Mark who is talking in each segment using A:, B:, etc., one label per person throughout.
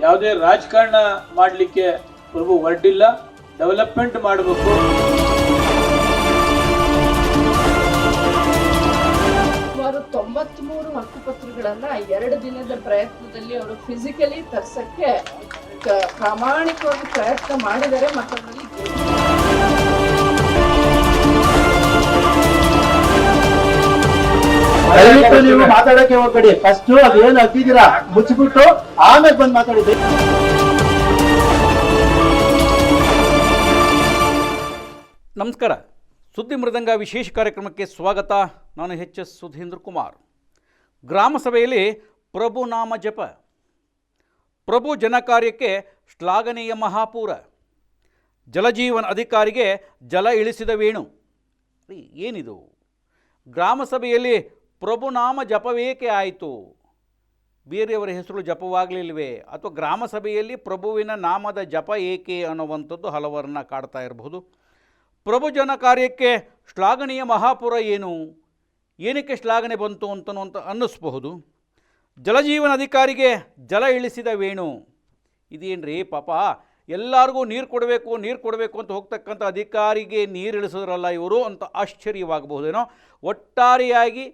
A: ಯಾವುದೇ ರಾಜಕಾರಣ ಮಾಡಲಿಕ್ಕೆ ಪ್ರಭು ಹೊರಟಿಲ್ಲ ಡೆವಲಪ್ಮೆಂಟ್ ಮಾಡಬೇಕು.
B: ಸುಮಾರು ತೊಂಬತ್ಮೂರು ಹಕ್ಕುಪತ್ರಗಳನ್ನ ಎರಡು ದಿನದ ಪ್ರಯತ್ನದಲ್ಲಿ ಅವರು ಫಿಸಿಕಲಿ ತರ್ಸಕ್ಕೆ ಪ್ರಾಮಾಣಿಕವಾಗಿ ಪ್ರಯತ್ನ ಮಾಡಿದರೆ ಮತ್ತು
C: ದಯವಿಟ್ಟು ನೀವು ಮಾತಾಡಕ್ಕೆ ಹೋಗ್ಬೇಡಿ. ಫಸ್ಟ್ ಅದೇನು ಹತ್ತಿದ್ದೀರಾ ಮುಚ್ಚಿಬಿಟ್ಟು ಆಮೇಲೆ ಬಂದು ಮಾತಾಡಿದ್ದೆ
D: ನಮಸ್ಕಾರ. ಸುದ್ದಿ ಮೃದಂಗ ವಿಶೇಷ ಕಾರ್ಯಕ್ರಮಕ್ಕೆ ಸ್ವಾಗತ. ನಾನು ಎಚ್ ಎಸ್ ಸುಧೀಂದ್ರ ಕುಮಾರ್. ಗ್ರಾಮ ಸಭೆಯಲ್ಲಿ ಪ್ರಭು ನಾಮ ಜಪ. ಪ್ರಭು ಜನ ಕಾರ್ಯಕ್ಕೆ ಶ್ಲಾಘನೀಯ ಮಹಾಪೂರ. ಜಲಜೀವನ ಅಧಿಕಾರಿಗೆ ಜಲ ಇಳಿಸಿದ ವೇಣು. ಏನಿದು? ಗ್ರಾಮ ಸಭೆಯಲ್ಲಿ ಪ್ರಭುನಾಮ ಜಪವೇಕೆ ಆಯಿತು? ಬೇರೆಯವರ ಹೆಸರು ಜಪವಾಗಲಿಲ್ವೇ ಅಥವಾ ಗ್ರಾಮ ಸಭೆಯಲ್ಲಿ ಪ್ರಭುವಿನ ನಾಮದ ಜಪ ಏಕೆ ಅನ್ನುವಂಥದ್ದು ಹಲವರನ್ನ ಕಾಡ್ತಾ ಇರಬಹುದು. ಪ್ರಭು ಜನ ಕಾರ್ಯಕ್ಕೆ ಶ್ಲಾಘನೀಯ ಮಹಾಪುರ ಏನು? ಏನಕ್ಕೆ ಶ್ಲಾಘನೆ ಬಂತು ಅಂತನೂ ಅಂತ ಅನ್ನಿಸ್ಬಹುದು. ಜಲಜೀವನ ಅಧಿಕಾರಿಗೆ ಜಲ ಇಳಿಸಿದ ವೇಣು. ಇದೇನ್ರಿ ಪಾಪ? ಎಲ್ಲರಿಗೂ ನೀರು ಕೊಡಬೇಕು ನೀರು ಕೊಡಬೇಕು ಅಂತ ಹೋಗ್ತಕ್ಕಂಥ ಅಧಿಕಾರಿಗೆ ನೀರು ಇಳಿಸಿದ್ರಲ್ಲ ಇವರು ಅಂತ ಆಶ್ಚರ್ಯವಾಗಬಹುದೇನೋ? ಒಟ್ಟಾರೆಯಾಗಿ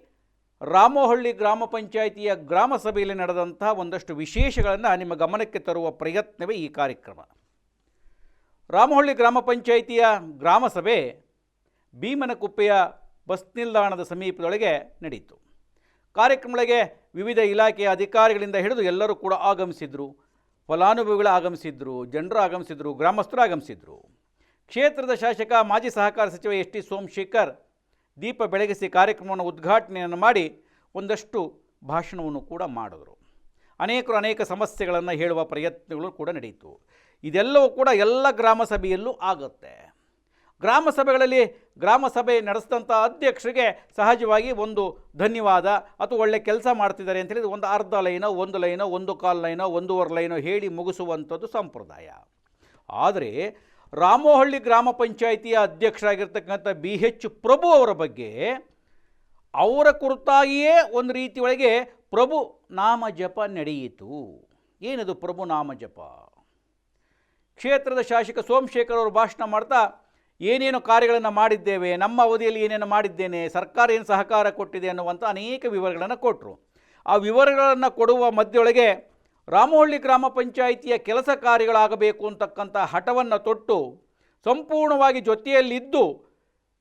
D: ರಾಮೋಹಳ್ಳಿ ಗ್ರಾಮ ಪಂಚಾಯಿತಿಯ ಗ್ರಾಮ ಸಭೆಯಲ್ಲಿ ನಡೆದಂತಹ ಒಂದಷ್ಟು ವಿಶೇಷಗಳನ್ನು ನಿಮ್ಮ ಗಮನಕ್ಕೆ ತರುವ ಪ್ರಯತ್ನವೇ ಈ ಕಾರ್ಯಕ್ರಮ. ರಾಮಹಳ್ಳಿ ಗ್ರಾಮ ಪಂಚಾಯಿತಿಯ ಗ್ರಾಮ ಸಭೆ ಭೀಮನಕುಪ್ಪೆಯ ಬಸ್ ನಿಲ್ದಾಣದ ಸಮೀಪದೊಳಗೆ ನಡೆಯಿತು ಕಾರ್ಯಕ್ರಮಗಳಿಗೆ ವಿವಿಧ ಇಲಾಖೆಯ ಅಧಿಕಾರಿಗಳಿಂದ ಹಿಡಿದು ಎಲ್ಲರೂ ಕೂಡ ಆಗಮಿಸಿದರು. ಫಲಾನುಭವಿಗಳು ಆಗಮಿಸಿದ್ರು, ಜನರು ಆಗಮಿಸಿದರು, ಗ್ರಾಮಸ್ಥರು ಆಗಮಿಸಿದರು. ಕ್ಷೇತ್ರದ ಶಾಸಕ, ಮಾಜಿ ಸಹಕಾರ ಸಚಿವ ಎಸ್ ಟಿ ಸೋಮಶೇಖರ್ ದೀಪ ಬೆಳಗಿಸಿ ಕಾರ್ಯಕ್ರಮವನ್ನು ಉದ್ಘಾಟನೆಯನ್ನು ಮಾಡಿ ಒಂದಷ್ಟು ಭಾಷಣವನ್ನು ಕೂಡ ಮಾಡಿದರು. ಅನೇಕರು ಅನೇಕ ಸಮಸ್ಯೆಗಳನ್ನು ಹೇಳುವ ಪ್ರಯತ್ನಗಳು ಕೂಡ ನಡೆಯಿತು ಇದೆಲ್ಲವೂ ಕೂಡ ಎಲ್ಲ ಗ್ರಾಮ ಸಭೆಯಲ್ಲೂ ಆಗುತ್ತೆ. ಗ್ರಾಮ ಸಭೆಗಳಲ್ಲಿ ಗ್ರಾಮ ಸಭೆ ನಡೆಸಿದಂಥ ಅಧ್ಯಕ್ಷರಿಗೆ ಸಹಜವಾಗಿ ಒಂದು ಧನ್ಯವಾದ ಅಥವಾ ಒಳ್ಳೆ ಕೆಲಸ ಮಾಡ್ತಿದ್ದಾರೆ ಅಂತ ಹೇಳಿದ್ರೆ ಒಂದು ಅರ್ಧ ಲೈನೋ, ಒಂದು ಲೈನೋ, ಒಂದು ಕಾಲು ಲೈನೋ, ಒಂದೂವರೆ ಲೈನೋ ಹೇಳಿ ಮುಗಿಸುವಂಥದ್ದು ಸಂಪ್ರದಾಯ. ಆದರೆ ರಾಮೋಹಳ್ಳಿ ಗ್ರಾಮ ಪಂಚಾಯಿತಿಯ ಅಧ್ಯಕ್ಷರಾಗಿರ್ತಕ್ಕಂಥ ಬಿ ಎಚ್ ಪ್ರಭು ಅವರ ಬಗ್ಗೆ ಅವರ ಕುರಿತಾಗಿಯೇ ಒಂದು ರೀತಿ ಒಳಗೆ ಪ್ರಭು ನಾಮ ಜಪ ನಡೆಯಿತು. ಏನದು ಪ್ರಭು ನಾಮ ಜಪ ಕ್ಷೇತ್ರದ ಶಾಸಕ ಸೋಮಶೇಖರ್ ಅವರು ಭಾಷಣ ಮಾಡ್ತಾ, ಏನೇನು ಕಾರ್ಯಗಳನ್ನು ಮಾಡಿದ್ದೇವೆ, ನಮ್ಮ ಅವಧಿಯಲ್ಲಿ ಏನೇನು ಮಾಡಿದ್ದೇನೆ, ಸರ್ಕಾರ ಏನು ಸಹಕಾರ ಕೊಟ್ಟಿದೆ ಅನ್ನುವಂಥ ಅನೇಕ ವಿವರಗಳನ್ನು ಕೊಟ್ಟರು ಆ ವಿವರಗಳನ್ನು ಕೊಡುವ ಮಧ್ಯೊಳಗೆ ರಾಮೋಹಳ್ಳಿ ಗ್ರಾಮ ಪಂಚಾಯಿತಿಯ ಕೆಲಸ ಕಾರ್ಯಗಳಾಗಬೇಕು ಅಂತಕ್ಕಂಥ ಹಠವನ್ನು ತೊಟ್ಟು ಸಂಪೂರ್ಣವಾಗಿ ಜೊತೆಯಲ್ಲಿದ್ದು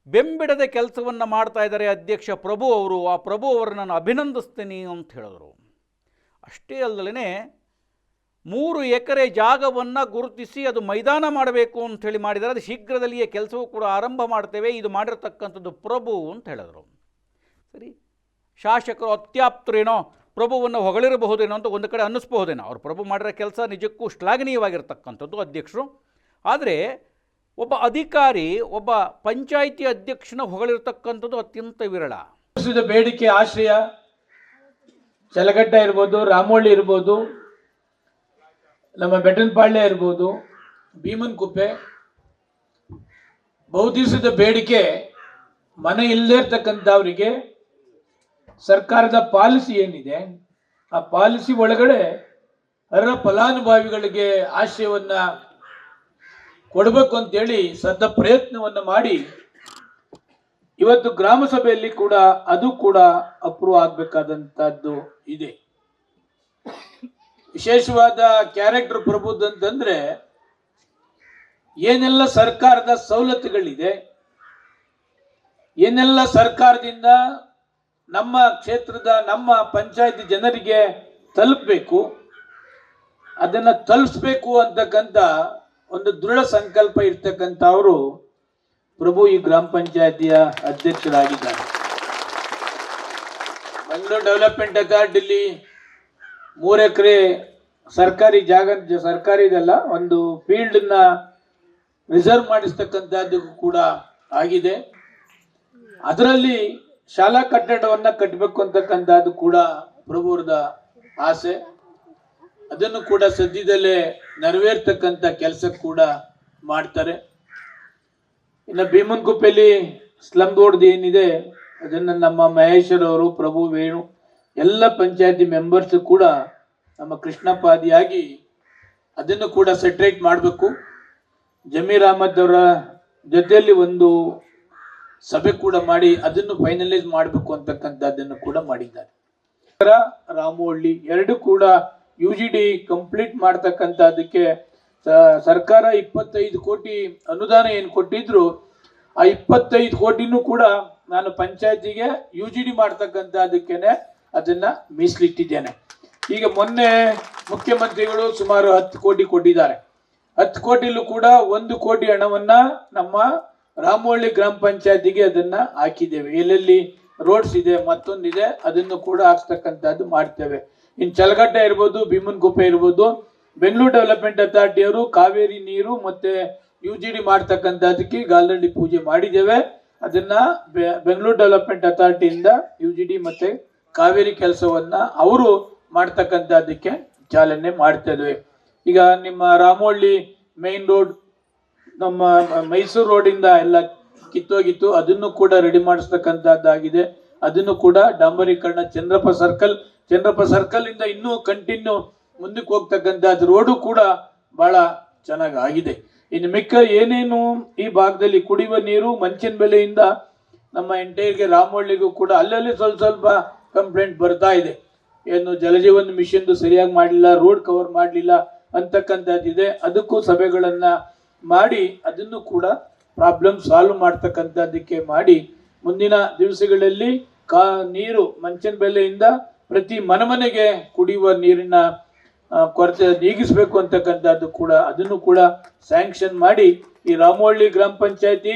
D: ಬೆಂಬಿಡದ ಕೆಲಸವನ್ನು ಮಾಡ್ತಾ ಇದ್ದಾರೆ ಅಧ್ಯಕ್ಷ ಪ್ರಭು ಅವರು. ಆ ಪ್ರಭು ಅವರನ್ನು ನಾನು ಅಭಿನಂದಿಸ್ತೀನಿ ಅಂತ ಹೇಳಿದರು. ಅಷ್ಟೇ ಅಲ್ಲದೇ ಮೂರು ಎಕರೆ ಜಾಗವನ್ನು ಗುರುತಿಸಿ ಅದು ಮೈದಾನ ಮಾಡಬೇಕು ಅಂಥೇಳಿ ಮಾಡಿದರೆ ಅದು ಶೀಘ್ರದಲ್ಲಿಯೇ ಕೆಲಸವೂ ಕೂಡ ಆರಂಭ ಮಾಡ್ತೇವೆ. ಇದು ಮಾಡಿರತಕ್ಕಂಥದ್ದು ಪ್ರಭು ಅಂತ ಹೇಳಿದರು. ಸರಿ, ಶಾಸಕರು ಅತ್ಯಾಪ್ತರೇನೋ ಪ್ರಭುವನ್ನು ಹೊಗಳಿರಬಹುದೇನೋ ಅಂತ ಒಂದು ಕಡೆ ಅನ್ನಿಸ್ಬಹುದೇನೋ. ಅವ್ರು ಪ್ರಭು ಮಾಡಿರೋ ಕೆಲಸ ನಿಜಕ್ಕೂ ಶ್ಲಾಘನೀಯವಾಗಿರ್ತಕ್ಕಂಥದ್ದು ಅಧ್ಯಕ್ಷರು. ಆದರೆ ಒಬ್ಬ ಅಧಿಕಾರಿ, ಒಬ್ಬ ಪಂಚಾಯಿತಿ ಅಧ್ಯಕ್ಷನ ಹೊಗಳಿರ್ತಕ್ಕಂಥದ್ದು ಅತ್ಯಂತ ವಿರಳ.
A: ಬೇಡಿಕೆ, ಆಶ್ರಯ ಚಲಗಟ್ಟ ಇರ್ಬೋದು ರಾಮೋಳಿ ಇರ್ಬೋದು, ನಮ್ಮ ಬೆಟ್ಟನಪಾಳ್ಯ ಇರ್ಬೋದು, ಭೀಮನ್ ಕುಪ್ಪೆ ಬಹುದಿವಸದ ಬೇಡಿಕೆ, ಮನೆ ಇಲ್ಲದೆ ಇರ್ತಕ್ಕಂಥವ್ರಿಗೆ ಸರ್ಕಾರದ ಪಾಲಿಸಿ ಏನಿದೆ, ಆ ಪಾಲಿಸಿ ಒಳಗಡೆ ಅರ್ಹ ಫಲಾನುಭವಿಗಳಿಗೆ ಆಶ್ರಯವನ್ನ ಕೊಡಬೇಕು ಅಂತೇಳಿ ಸದ್ದ ಪ್ರಯತ್ನವನ್ನು ಮಾಡಿ, ಇವತ್ತು ಗ್ರಾಮ ಸಭೆಯಲ್ಲಿ ಕೂಡ ಅದು ಕೂಡ ಅಪ್ರೂವ್ ಆಗಬೇಕಾದಂಥದ್ದು ಇದೆ. ವಿಶೇಷವಾದ ಕ್ಯಾರೆಕ್ಟರ್ ಪ್ರಬುದ್ಧ ಅಂತಂದ್ರೆ, ಏನೆಲ್ಲ ಸರ್ಕಾರದ ಸವಲತ್ತುಗಳಿದೆ, ಏನೆಲ್ಲ ಸರ್ಕಾರದಿಂದ ನಮ್ಮ ಕ್ಷೇತ್ರದ ನಮ್ಮ ಪಂಚಾಯತಿ ಜನರಿಗೆ ತಲುಪಬೇಕು, ಅದನ್ನ ತಲುಪಿಸ್ಬೇಕು ಅಂತಕ್ಕಂಥ ಒಂದು ದೃಢ ಸಂಕಲ್ಪ ಇರ್ತಕ್ಕಂಥವರು ಪ್ರಭು ಈ ಗ್ರಾಮ ಪಂಚಾಯತಿಯ ಅಧ್ಯಕ್ಷರಾಗಿದ್ದಾರೆ. ಬೆಂಗಳೂರು ಡೆವಲಪ್ಮೆಂಟ್ ಅಥಾರಿಟಿಲಿ ಮೂರು ಎಕರೆ ಸರ್ಕಾರಿ ಜಾಗ, ಸರ್ಕಾರಿ ಇದಲ್ಲ, ಒಂದು ಫೀಲ್ಡ್ನ ರಿಸರ್ವ್ ಮಾಡಿಸ್ತಕ್ಕಂಥದ್ದು ಕೂಡ ಆಗಿದೆ. ಅದರಲ್ಲಿ ಶಾಲಾ ಕಟ್ಟಡವನ್ನ ಕಟ್ಟಬೇಕು ಅಂತಕ್ಕಂಥದ್ದು ಕೂಡ ಪ್ರಭುರದ ಆಸೆ. ಅದನ್ನು ಕೂಡ ಸದ್ಯದಲ್ಲೇ ನೆರವೇರ್ತಕ್ಕಂಥ ಕೆಲಸ ಕೂಡ ಮಾಡ್ತಾರೆ. ಇನ್ನು ಭೀಮನ್ಕುಪ್ಪೆಯಲ್ಲಿ ಸ್ಲಮ್ ಬೋರ್ಡ್ ಏನಿದೆ, ಅದನ್ನ ನಮ್ಮ ಮಹೇಶ್ವರ್ ಅವರು, ಪ್ರಭು ವೇಣು, ಎಲ್ಲ ಪಂಚಾಯತಿ ಮೆಂಬರ್ಸ್ ಕೂಡ ನಮ್ಮ ಕೃಷ್ಣಪಾದಿಯಾಗಿ ಅದನ್ನು ಕೂಡ ಸೆಟ್ರೇಟ್ ಮಾಡಬೇಕು. ಜಮೀರ್ ಅಹಮದ್ ಅವರ ಜೊತೆಯಲ್ಲಿ ಒಂದು ಸಭೆ ಕೂಡ ಮಾಡಿ ಅದನ್ನು ಫೈನಲೈಸ್ ಮಾಡಬೇಕು ಅಂತಕ್ಕಂಥದ್ದನ್ನು ಕೂಡ ಮಾಡಿದ್ದಾರೆ. ರಾಮೋಳ್ಳಿ ಎರಡು ಕೂಡ ಯು ಜಿ ಡಿ ಕಂಪ್ಲೀಟ್ ಮಾಡ್ತಕ್ಕಂಥದ್ದಕ್ಕೆ ಸರ್ಕಾರ ಇಪ್ಪತ್ತೈದು ಕೋಟಿ ಅನುದಾನ ಏನು ಕೊಟ್ಟಿದ್ರು, ಆ ಇಪ್ಪತ್ತೈದು ಕೋಟಿನೂ ಕೂಡ ನಾನು ಪಂಚಾಯತಿಗೆ ಯು ಜಿ ಡಿ ಮಾಡ್ತಕ್ಕಂಥದ್ದಕ್ಕೇನೆ ಅದನ್ನ ಮೀಸಲಿಟ್ಟಿದ್ದೇನೆ. ಈಗ ಮೊನ್ನೆ ಮುಖ್ಯಮಂತ್ರಿಗಳು ಸುಮಾರು ಹತ್ತು ಕೋಟಿ ಕೊಟ್ಟಿದ್ದಾರೆ. ಹತ್ತು ಕೋಟಿಲೂ ಕೂಡ ಒಂದು ಕೋಟಿ ಹಣವನ್ನ ನಮ್ಮ ರಾಮೋಹಳ್ಳಿ ಗ್ರಾಮ ಪಂಚಾಯತಿಗೆ ಅದನ್ನ ಹಾಕಿದ್ದೇವೆ. ಎಲ್ಲೆಲ್ಲಿ ರೋಡ್ಸ್ ಇದೆ ಮತ್ತೊಂದಿದೆ ಅದನ್ನು ಕೂಡ ಹಾಕ್ಸ್ತಕ್ಕಂಥದ್ದು ಮಾಡ್ತೇವೆ. ಇನ್ ಚಲಗಡ್ಡ ಇರ್ಬೋದು ಭೀಮನ್ಗುಪ್ಪೆ ಇರ್ಬೋದು, ಬೆಂಗಳೂರು ಡೆವಲಪ್ಮೆಂಟ್ ಅಥಾರಿಟಿಯವರು ಕಾವೇರಿ ನೀರು ಮತ್ತೆ ಯು ಜಿ ಡಿ ಮಾಡ್ತಕ್ಕಂಥದ್ದಕ್ಕೆ ಗಾಲ್ದಳ್ಳಿ ಪೂಜೆ ಮಾಡಿದ್ದೇವೆ. ಅದನ್ನ ಬೆಂಗಳೂರು ಡೆವಲಪ್ಮೆಂಟ್ ಅಥಾರಿಟಿಯಿಂದ ಯು ಜಿ ಡಿ ಮತ್ತೆ ಕಾವೇರಿ ಕೆಲಸವನ್ನ ಅವರು ಮಾಡ್ತಕ್ಕಂಥದ್ದಕ್ಕೆ ಚಾಲನೆ ಮಾಡ್ತಾ ಇದ್ದೇವೆ ಈಗ ನಿಮ್ಮ ರಾಮೋಳ್ಳಿ ಮೇನ್ ರೋಡ್ ನಮ್ಮ ಮೈಸೂರು ರೋಡಿಂದ ಎಲ್ಲ ಕಿತ್ತೋಗಿತ್ತು. ಅದನ್ನು ಕೂಡ ರೆಡಿ ಮಾಡಿಸ್ತಕ್ಕಂಥದ್ದಾಗಿದೆ. ಅದನ್ನು ಕೂಡ ಡಾಂಬರೀಕರಣ ಚಂದ್ರಪ್ಪ ಸರ್ಕಲ್ ಚಂದ್ರಪ್ಪ ಸರ್ಕಲ್ ಇಂದ ಇನ್ನೂ ಕಂಟಿನ್ಯೂ ಮುಂದಕ್ಕೆ ಹೋಗ್ತಕ್ಕಂಥದ್ದು. ರೋಡು ಕೂಡ ಬಹಳ ಚೆನ್ನಾಗಿ ಆಗಿದೆ ಇನ್ನು ಮಿಕ್ಕ ಏನೇನು ಈ ಭಾಗದಲ್ಲಿ ಕುಡಿಯುವ ನೀರು, ಮಂಚಿನ ಬೆಲೆಯಿಂದ ನಮ್ಮ ಎಂಟೈರ್ಗೆ ರಾಮೋಹಳ್ಳಿಗೂ ಕೂಡ ಅಲ್ಲಲ್ಲಿ ಸ್ವಲ್ಪ ಸ್ವಲ್ಪ ಕಂಪ್ಲೇಂಟ್ ಬರ್ತಾ ಇದೆ. ಏನು ಜಲಜೀವನ್ ಮಿಷನ್ ಸರಿಯಾಗಿ ಮಾಡಲಿಲ್ಲ ರೋಡ್ ಕವರ್ ಮಾಡಲಿಲ್ಲ ಅಂತಕ್ಕಂಥದ್ದಿದೆ. ಅದಕ್ಕೂ ಸಭೆಗಳನ್ನ ಮಾಡಿ ಅದನ್ನು ಕೂಡ ಪ್ರಾಬ್ಲಮ್ ಸಾಲ್ವ್ ಮಾಡ್ತಕ್ಕಂಥದ್ದಕ್ಕೆ ಮಾಡಿ ಮುಂದಿನ ದಿವಸಗಳಲ್ಲಿ ಕಾ, ನೀರು ಮಂಚಿನ ಬೆಲೆಯಿಂದ ಪ್ರತಿ ಮನೆಮನೆಗೆ ಕುಡಿಯುವ ನೀರಿನ ಕೊರತೆ ನೀಗಿಸಬೇಕು ಅಂತಕ್ಕಂಥದ್ದು ಕೂಡ ಅದನ್ನು ಕೂಡ ಸ್ಯಾಂಕ್ಷನ್ ಮಾಡಿ ಈ ರಾಮೋಳ್ಳಿ ಗ್ರಾಮ ಪಂಚಾಯತಿ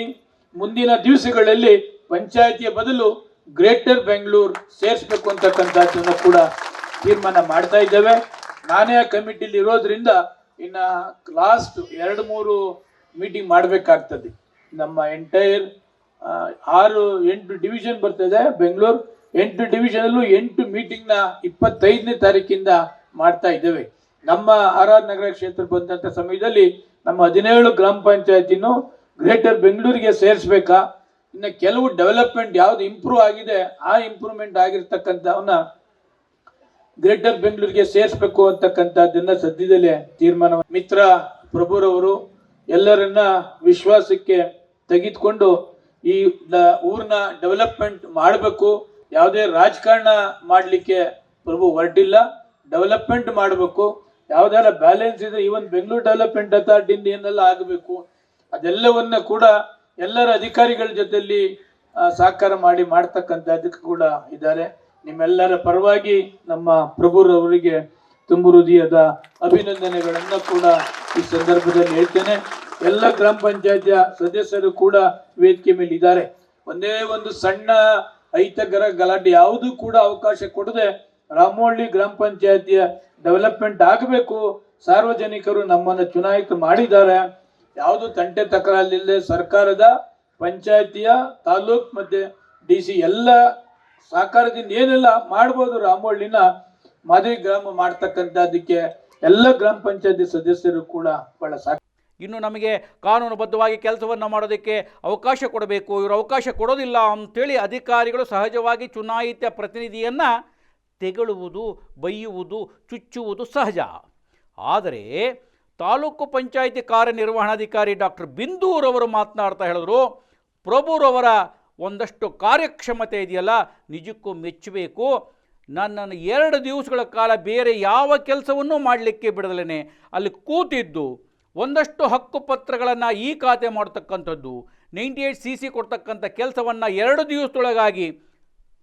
A: ಮುಂದಿನ ದಿವಸಗಳಲ್ಲಿ ಪಂಚಾಯತಿಯ ಬದಲು ಗ್ರೇಟರ್ ಬೆಂಗಳೂರು ಸೇರಿಸಬೇಕು ಅಂತಕ್ಕಂಥದ್ದನ್ನು ಕೂಡ ತೀರ್ಮಾನ ಮಾಡ್ತಾ ಇದ್ದೇವೆ. ನಾನೇ ಆ ಕಮಿಟಿಲಿ ಇರೋದ್ರಿಂದ ಇನ್ನ ಲಾಸ್ಟ್ ಎರಡು ಮೂರು ಮೀಟಿಂಗ್ ಮಾಡಬೇಕಾಗ್ತದೆ. ನಮ್ಮ ಎಂಟೈರ್ ಆರು, ಎಂಟು ಡಿವಿಷನ್ ಬರ್ತದೆ ಬೆಂಗಳೂರು. ಎಂಟು ಡಿವಿಷನ್ ಅಲ್ಲೂ ಎಂಟು ಮೀಟಿಂಗ್ನ ಇಪ್ಪತ್ತೈದನೇ ತಾರೀಕಿಂದ ಮಾಡ್ತಾ ಇದ್ದೇವೆ. ನಮ್ಮ ಆರ್ ಆರ್ ನಗರ ಕ್ಷೇತ್ರ ಬಂದಂಥ ಸಮಯದಲ್ಲಿ ನಮ್ಮ ಹದಿನೇಳು ಗ್ರಾಮ ಪಂಚಾಯತಿನೂ ಗ್ರೇಟರ್ ಬೆಂಗಳೂರಿಗೆ ಸೇರಿಸ್ಬೇಕಾ? ಇನ್ನು ಕೆಲವು ಡೆವಲಪ್ಮೆಂಟ್ ಯಾವ್ದು ಇಂಪ್ರೂವ್ ಆಗಿದೆ, ಆ ಇಂಪ್ರೂವ್ಮೆಂಟ್ ಆಗಿರ್ತಕ್ಕಂಥವನ್ನ ಗ್ರೇಟರ್ ಬೆಂಗಳೂರಿಗೆ ಸೇರಿಸಬೇಕು ಅಂತಕ್ಕಂಥದ್ದನ್ನ ಸದ್ಯದಲ್ಲೇ ತೀರ್ಮಾನ ಮಿತ್ರ ಪ್ರಭುರವರು ಎಲ್ಲರನ್ನ ವಿಶ್ವಾಸಕ್ಕೆ ತೆಗೆದುಕೊಂಡು ಈ ಊರಿನ ಡೆವಲಪ್ಮೆಂಟ್ ಮಾಡಬೇಕು. ಯಾವುದೇ ರಾಜಕಾರಣ ಮಾಡಲಿಕ್ಕೆ ಪ್ರಭು ಹೊರಟಿಲ್ಲ. ಡೆವಲಪ್ಮೆಂಟ್ ಮಾಡಬೇಕು. ಯಾವ್ದಾರ ಬ್ಯಾಲೆನ್ಸ್ ಇದೆ ಈವನ್ ಬೆಂಗಳೂರು ಡೆವಲಪ್ಮೆಂಟ್ ಅಥಾರಿಟಿಯಿಂದ ಏನೆಲ್ಲ ಆಗಬೇಕು, ಅದೆಲ್ಲವನ್ನ ಕೂಡ ಎಲ್ಲರ ಅಧಿಕಾರಿಗಳ ಜೊತೆಯಲ್ಲಿ ಸಹಕಾರ ಮಾಡಿ ಮಾಡ್ತಕ್ಕಂಥದ್ದಕ್ಕೆ ಕೂಡ ಇದ್ದಾರೆ. ನಿಮ್ಮೆಲ್ಲರ ಪರವಾಗಿ ನಮ್ಮ ಪ್ರಭುರವರಿಗೆ ತುಂಬು ಹೃದಯದ ಅಭಿನಂದನೆಗಳನ್ನ ಕೂಡ ಈ ಸಂದರ್ಭದಲ್ಲಿ ಹೇಳ್ತೇನೆ. ಎಲ್ಲ ಗ್ರಾಮ ಪಂಚಾಯತಿಯ ಸದಸ್ಯರು ಕೂಡ ವೇದಿಕೆ ಮೇಲೆ ಇದ್ದಾರೆ ಒಂದೇ ಒಂದು ಸಣ್ಣ ಐತಗರ ಗಲಾಟೆ ಯಾವುದೂ ಕೂಡ ಅವಕಾಶ ಕೊಡದೆ ರಾಮೋಳ್ಳಿ ಗ್ರಾಮ ಪಂಚಾಯತಿಯ ಡೆವಲಪ್ಮೆಂಟ್ ಆಗಬೇಕು. ಸಾರ್ವಜನಿಕರು ನಮ್ಮನ್ನು ಚುನಾಯಿತ ಮಾಡಿದ್ದಾರೆ. ಯಾವುದು ತಂಟೆ ತಕರಾರಿಲ್ಲದೆ ಸರ್ಕಾರದ ಪಂಚಾಯತಿಯ ತಾಲೂಕ್ ಮತ್ತೆ ಡಿ ಸಿ ಎಲ್ಲ ಸಹಕಾರದಿಂದ ಏನೆಲ್ಲ ಮಾಡ್ಬೋದು ರಾಮೋಳಿನ ಮದುವೆ ಗ್ರಾಮ ಮಾಡ್ತಕ್ಕಂಥದ್ದಕ್ಕೆ ಎಲ್ಲ ಗ್ರಾಮ ಪಂಚಾಯತಿ ಸದಸ್ಯರು ಕೂಡ ಬಹಳ ಸಹಕಾರ
D: ಇನ್ನು ನಮಗೆ ಕಾನೂನುಬದ್ಧವಾಗಿ ಕೆಲಸವನ್ನು ಮಾಡೋದಕ್ಕೆ ಅವಕಾಶ ಕೊಡಬೇಕು. ಇವರು ಅವಕಾಶ ಕೊಡೋದಿಲ್ಲ ಅಂಥೇಳಿ ಅಧಿಕಾರಿಗಳು ಸಹಜವಾಗಿ ಚುನಾಯಿತ ಪ್ರತಿನಿಧಿಯನ್ನು ತೆಗಳುವುದು, ಬೈಯುವುದು, ಚುಚ್ಚುವುದು ಸಹಜ. ಆದರೆ ತಾಲೂಕು ಪಂಚಾಯಿತಿ ಕಾರ್ಯನಿರ್ವಹಣಾಧಿಕಾರಿ ಡಾಕ್ಟರ್ ಬಿಂದೂರವರು ಮಾತನಾಡ್ತಾ ಹೇಳಿದ್ರು, ಪ್ರಭುರವರ ಒಂದಷ್ಟು ಕಾರ್ಯಕ್ಷಮತೆ ಇದೆಯಲ್ಲ, ನಿಜಕ್ಕೂ ಮೆಚ್ಚಬೇಕು. ನನ್ನನ್ನು ಎರಡು ದಿವಸಗಳ ಕಾಲ ಬೇರೆ ಯಾವ ಕೆಲಸವನ್ನೂ ಮಾಡಲಿಕ್ಕೆ ಬಿಡದಲೇ ಅಲ್ಲಿ ಕೂತಿದ್ದು, ಒಂದಷ್ಟು ಹಕ್ಕುಪತ್ರಗಳನ್ನು ಈ ಖಾತೆ ಮಾಡ್ತಕ್ಕಂಥದ್ದು, ನೈಂಟಿ ಏಯ್ಟ್ ಸಿ ಸಿ ಕೊಡ್ತಕ್ಕಂಥ ಕೆಲಸವನ್ನು ಎರಡು ದಿವಸದೊಳಗಾಗಿ,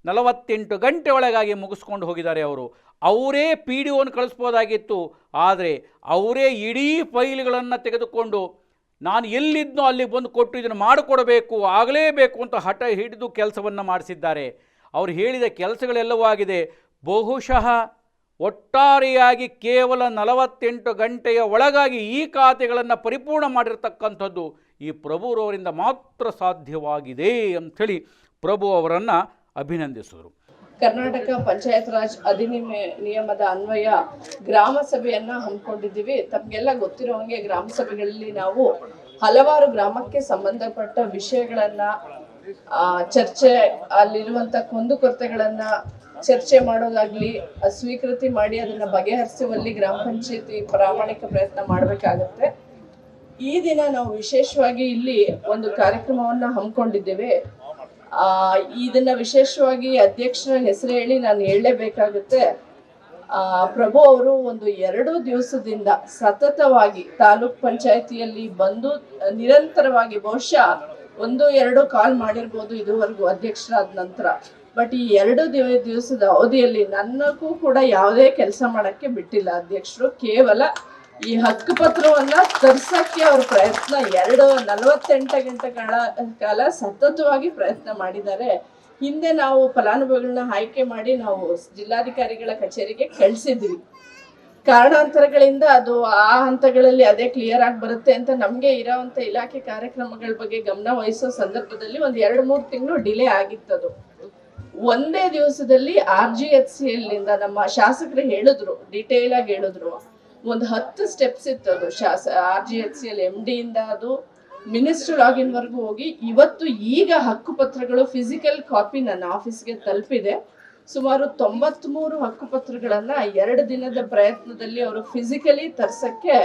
D: ನಲವತ್ತೆಂಟು ಗಂಟೆ ಒಳಗಾಗಿ ಮುಗಿಸ್ಕೊಂಡು ಹೋಗಿದ್ದಾರೆ ಅವರು. ಅವರೇ ಪಿ ಡಿ ಒನ್ ಕಳಿಸ್ಬೋದಾಗಿತ್ತು, ಆದರೆ ಅವರೇ ಇಡೀ ಫೈಲ್ಗಳನ್ನು ತೆಗೆದುಕೊಂಡು ನಾನು ಎಲ್ಲಿದ್ನೋ ಅಲ್ಲಿ ಬಂದು ಕೊಟ್ಟು ಇದನ್ನು ಮಾಡಿಕೊಡಬೇಕು, ಆಗಲೇಬೇಕು ಅಂತ ಹಠ ಹಿಡಿದು ಕೆಲಸವನ್ನು ಮಾಡಿಸಿದ್ದಾರೆ. ಅವರು ಹೇಳಿದ ಕೆಲಸಗಳೆಲ್ಲವೂ ಆಗಿದೆ. ಬಹುಶಃ ಒಟ್ಟಾರೆಯಾಗಿ ಕೇವಲ ನಲವತ್ತೆಂಟು ಗಂಟೆಯ ಒಳಗಾಗಿ ಈ ಖಾತೆಗಳನ್ನು ಪರಿಪೂರ್ಣ ಮಾಡಿರ್ತಕ್ಕಂಥದ್ದು ಈ ಪ್ರಭುರವರಿಂದ ಮಾತ್ರ ಸಾಧ್ಯವಾಗಿದೆ ಅಂಥೇಳಿ ಪ್ರಭು ಅವರನ್ನು ಅಭಿನಂದಿಸಿದರು
B: ಕರ್ನಾಟಕ ಪಂಚಾಯತ್ ರಾಜ್ ಅಧಿನಿಯಮ ನಿಯಮದ ಅನ್ವಯ ಗ್ರಾಮ ಸಭೆಯನ್ನ ಹಮ್ಮಿಕೊಂಡಿದ್ದೀವಿ. ತಮಗೆಲ್ಲ ಗೊತ್ತಿರೋ ಹಾಗೆ ಗ್ರಾಮ ಸಭೆಗಳಲ್ಲಿ ನಾವು ಹಲವಾರು ಗ್ರಾಮಕ್ಕೆ ಸಂಬಂಧಪಟ್ಟ ವಿಷಯಗಳನ್ನ ಚರ್ಚೆ, ಅಲ್ಲಿರುವಂತ ಕುಂದುಕೊರತೆಗಳನ್ನ ಚರ್ಚೆ ಮಾಡೋದಾಗ್ಲಿ ಸ್ವೀಕೃತಿ ಮಾಡಿ ಅದನ್ನ ಬಗೆಹರಿಸುವಲ್ಲಿ ಗ್ರಾಮ ಪಂಚಾಯತಿ ಪ್ರಾಮಾಣಿಕ ಪ್ರಯತ್ನ ಮಾಡ್ಬೇಕಾಗತ್ತೆ. ಈ ದಿನ ನಾವು ವಿಶೇಷವಾಗಿ ಇಲ್ಲಿ ಒಂದು ಕಾರ್ಯಕ್ರಮವನ್ನ ಹಮ್ಮಿಕೊಂಡಿದ್ದೇವೆ. ಇದನ್ನ ವಿಶೇಷವಾಗಿ ಅಧ್ಯಕ್ಷರ ಹೆಸರು ಹೇಳಿ ನಾನು ಹೇಳಲೇಬೇಕಾಗುತ್ತೆ. ಪ್ರಭು ಅವರು ಒಂದು ಎರಡು ದಿವಸದಿಂದ ಸತತವಾಗಿ ತಾಲೂಕ್ ಪಂಚಾಯತಿಯಲ್ಲಿ ಬಂದು ನಿರಂತರವಾಗಿ ಬಹುಶಃ ಒಂದು ಎರಡು ಕಾಲ್ ಮಾಡಿರ್ಬೋದು ಇದುವರೆಗೂ ಅಧ್ಯಕ್ಷರಾದ ನಂತರ. ಬಟ್ ಈ ಎರಡು ದಿವ, ದಿವಸದ ಅವಧಿಯಲ್ಲಿ ನನಗೂ ಕೂಡ ಯಾವುದೇ ಕೆಲಸ ಮಾಡೋಕ್ಕೆ ಬಿಟ್ಟಿಲ್ಲ ಅಧ್ಯಕ್ಷರು. ಕೇವಲ ಈ ಹಕ್ಕು ಪತ್ರವನ್ನ ತರ್ಸಕ್ಕೆ ಅವ್ರ ಪ್ರಯತ್ನ, ಎರಡು ನಲವತ್ತೆಂಟು ಗಂಟೆ ಕಾಲ ಕಾಲ ಸತತವಾಗಿ ಪ್ರಯತ್ನ ಮಾಡಿದ್ದಾರೆ. ಹಿಂದೆ ನಾವು ಫಲಾನುಭವಿಗಳನ್ನ ಆಯ್ಕೆ ಮಾಡಿ ನಾವು ಜಿಲ್ಲಾಧಿಕಾರಿಗಳ ಕಚೇರಿಗೆ ಕಳಿಸಿದ್ವಿ. ಕಾರಣಾಂತರಗಳಿಂದ ಅದು ಆ ಹಂತಗಳಲ್ಲಿ ಅದೇ ಕ್ಲಿಯರ್ ಆಗಿ ಬರುತ್ತೆ ಅಂತ ನಮಗೆ ಇರೋವಂಥ ಇಲಾಖೆ ಕಾರ್ಯಕ್ರಮಗಳ ಬಗ್ಗೆ ಗಮನ ವಹಿಸೋ ಸಂದರ್ಭದಲ್ಲಿ ಒಂದು ಎರಡು ಮೂರು ತಿಂಗಳು ಡಿಲೇ ಆಗಿತ್ತದು ಒಂದೇ ದಿವಸದಲ್ಲಿ ಆರ್ ಜಿ ಎಚ್ ಸಿ ಎಲ್ಲಿಂದ ನಮ್ಮ ಶಾಸಕರು ಹೇಳಿದ್ರು ಡೀಟೇಲ್ ಆಗಿ ಹೇಳಿದ್ರು. ಒಂದು ಹತ್ತು ಸ್ಟೆಪ್ಸ್ ಇತ್ತು ಅದು. ಶಾಸ R G H C L M ಇಂದ ಅದು ಮಿನಿಸ್ಟರ್ ಲಾಗಿನ್ ವರ್ಗೂ ಹೋಗಿ ಇವತ್ತು ಈಗ ಹಕ್ಕುಪತ್ರಗಳು ಫಿಸಿಕಲ್ ಕಾಪಿ ನನ್ನ ಆಫೀಸ್ಗೆ ತಲುಪಿದೆ. ಸುಮಾರು ತೊಂಬತ್ಮೂರು ಹಕ್ಕುಪತ್ರಗಳನ್ನ ಎರಡು ದಿನದ ಪ್ರಯತ್ನದಲ್ಲಿ ಅವರು ಫಿಸಿಕಲಿ ತರ್ಸಕ್ಕೆ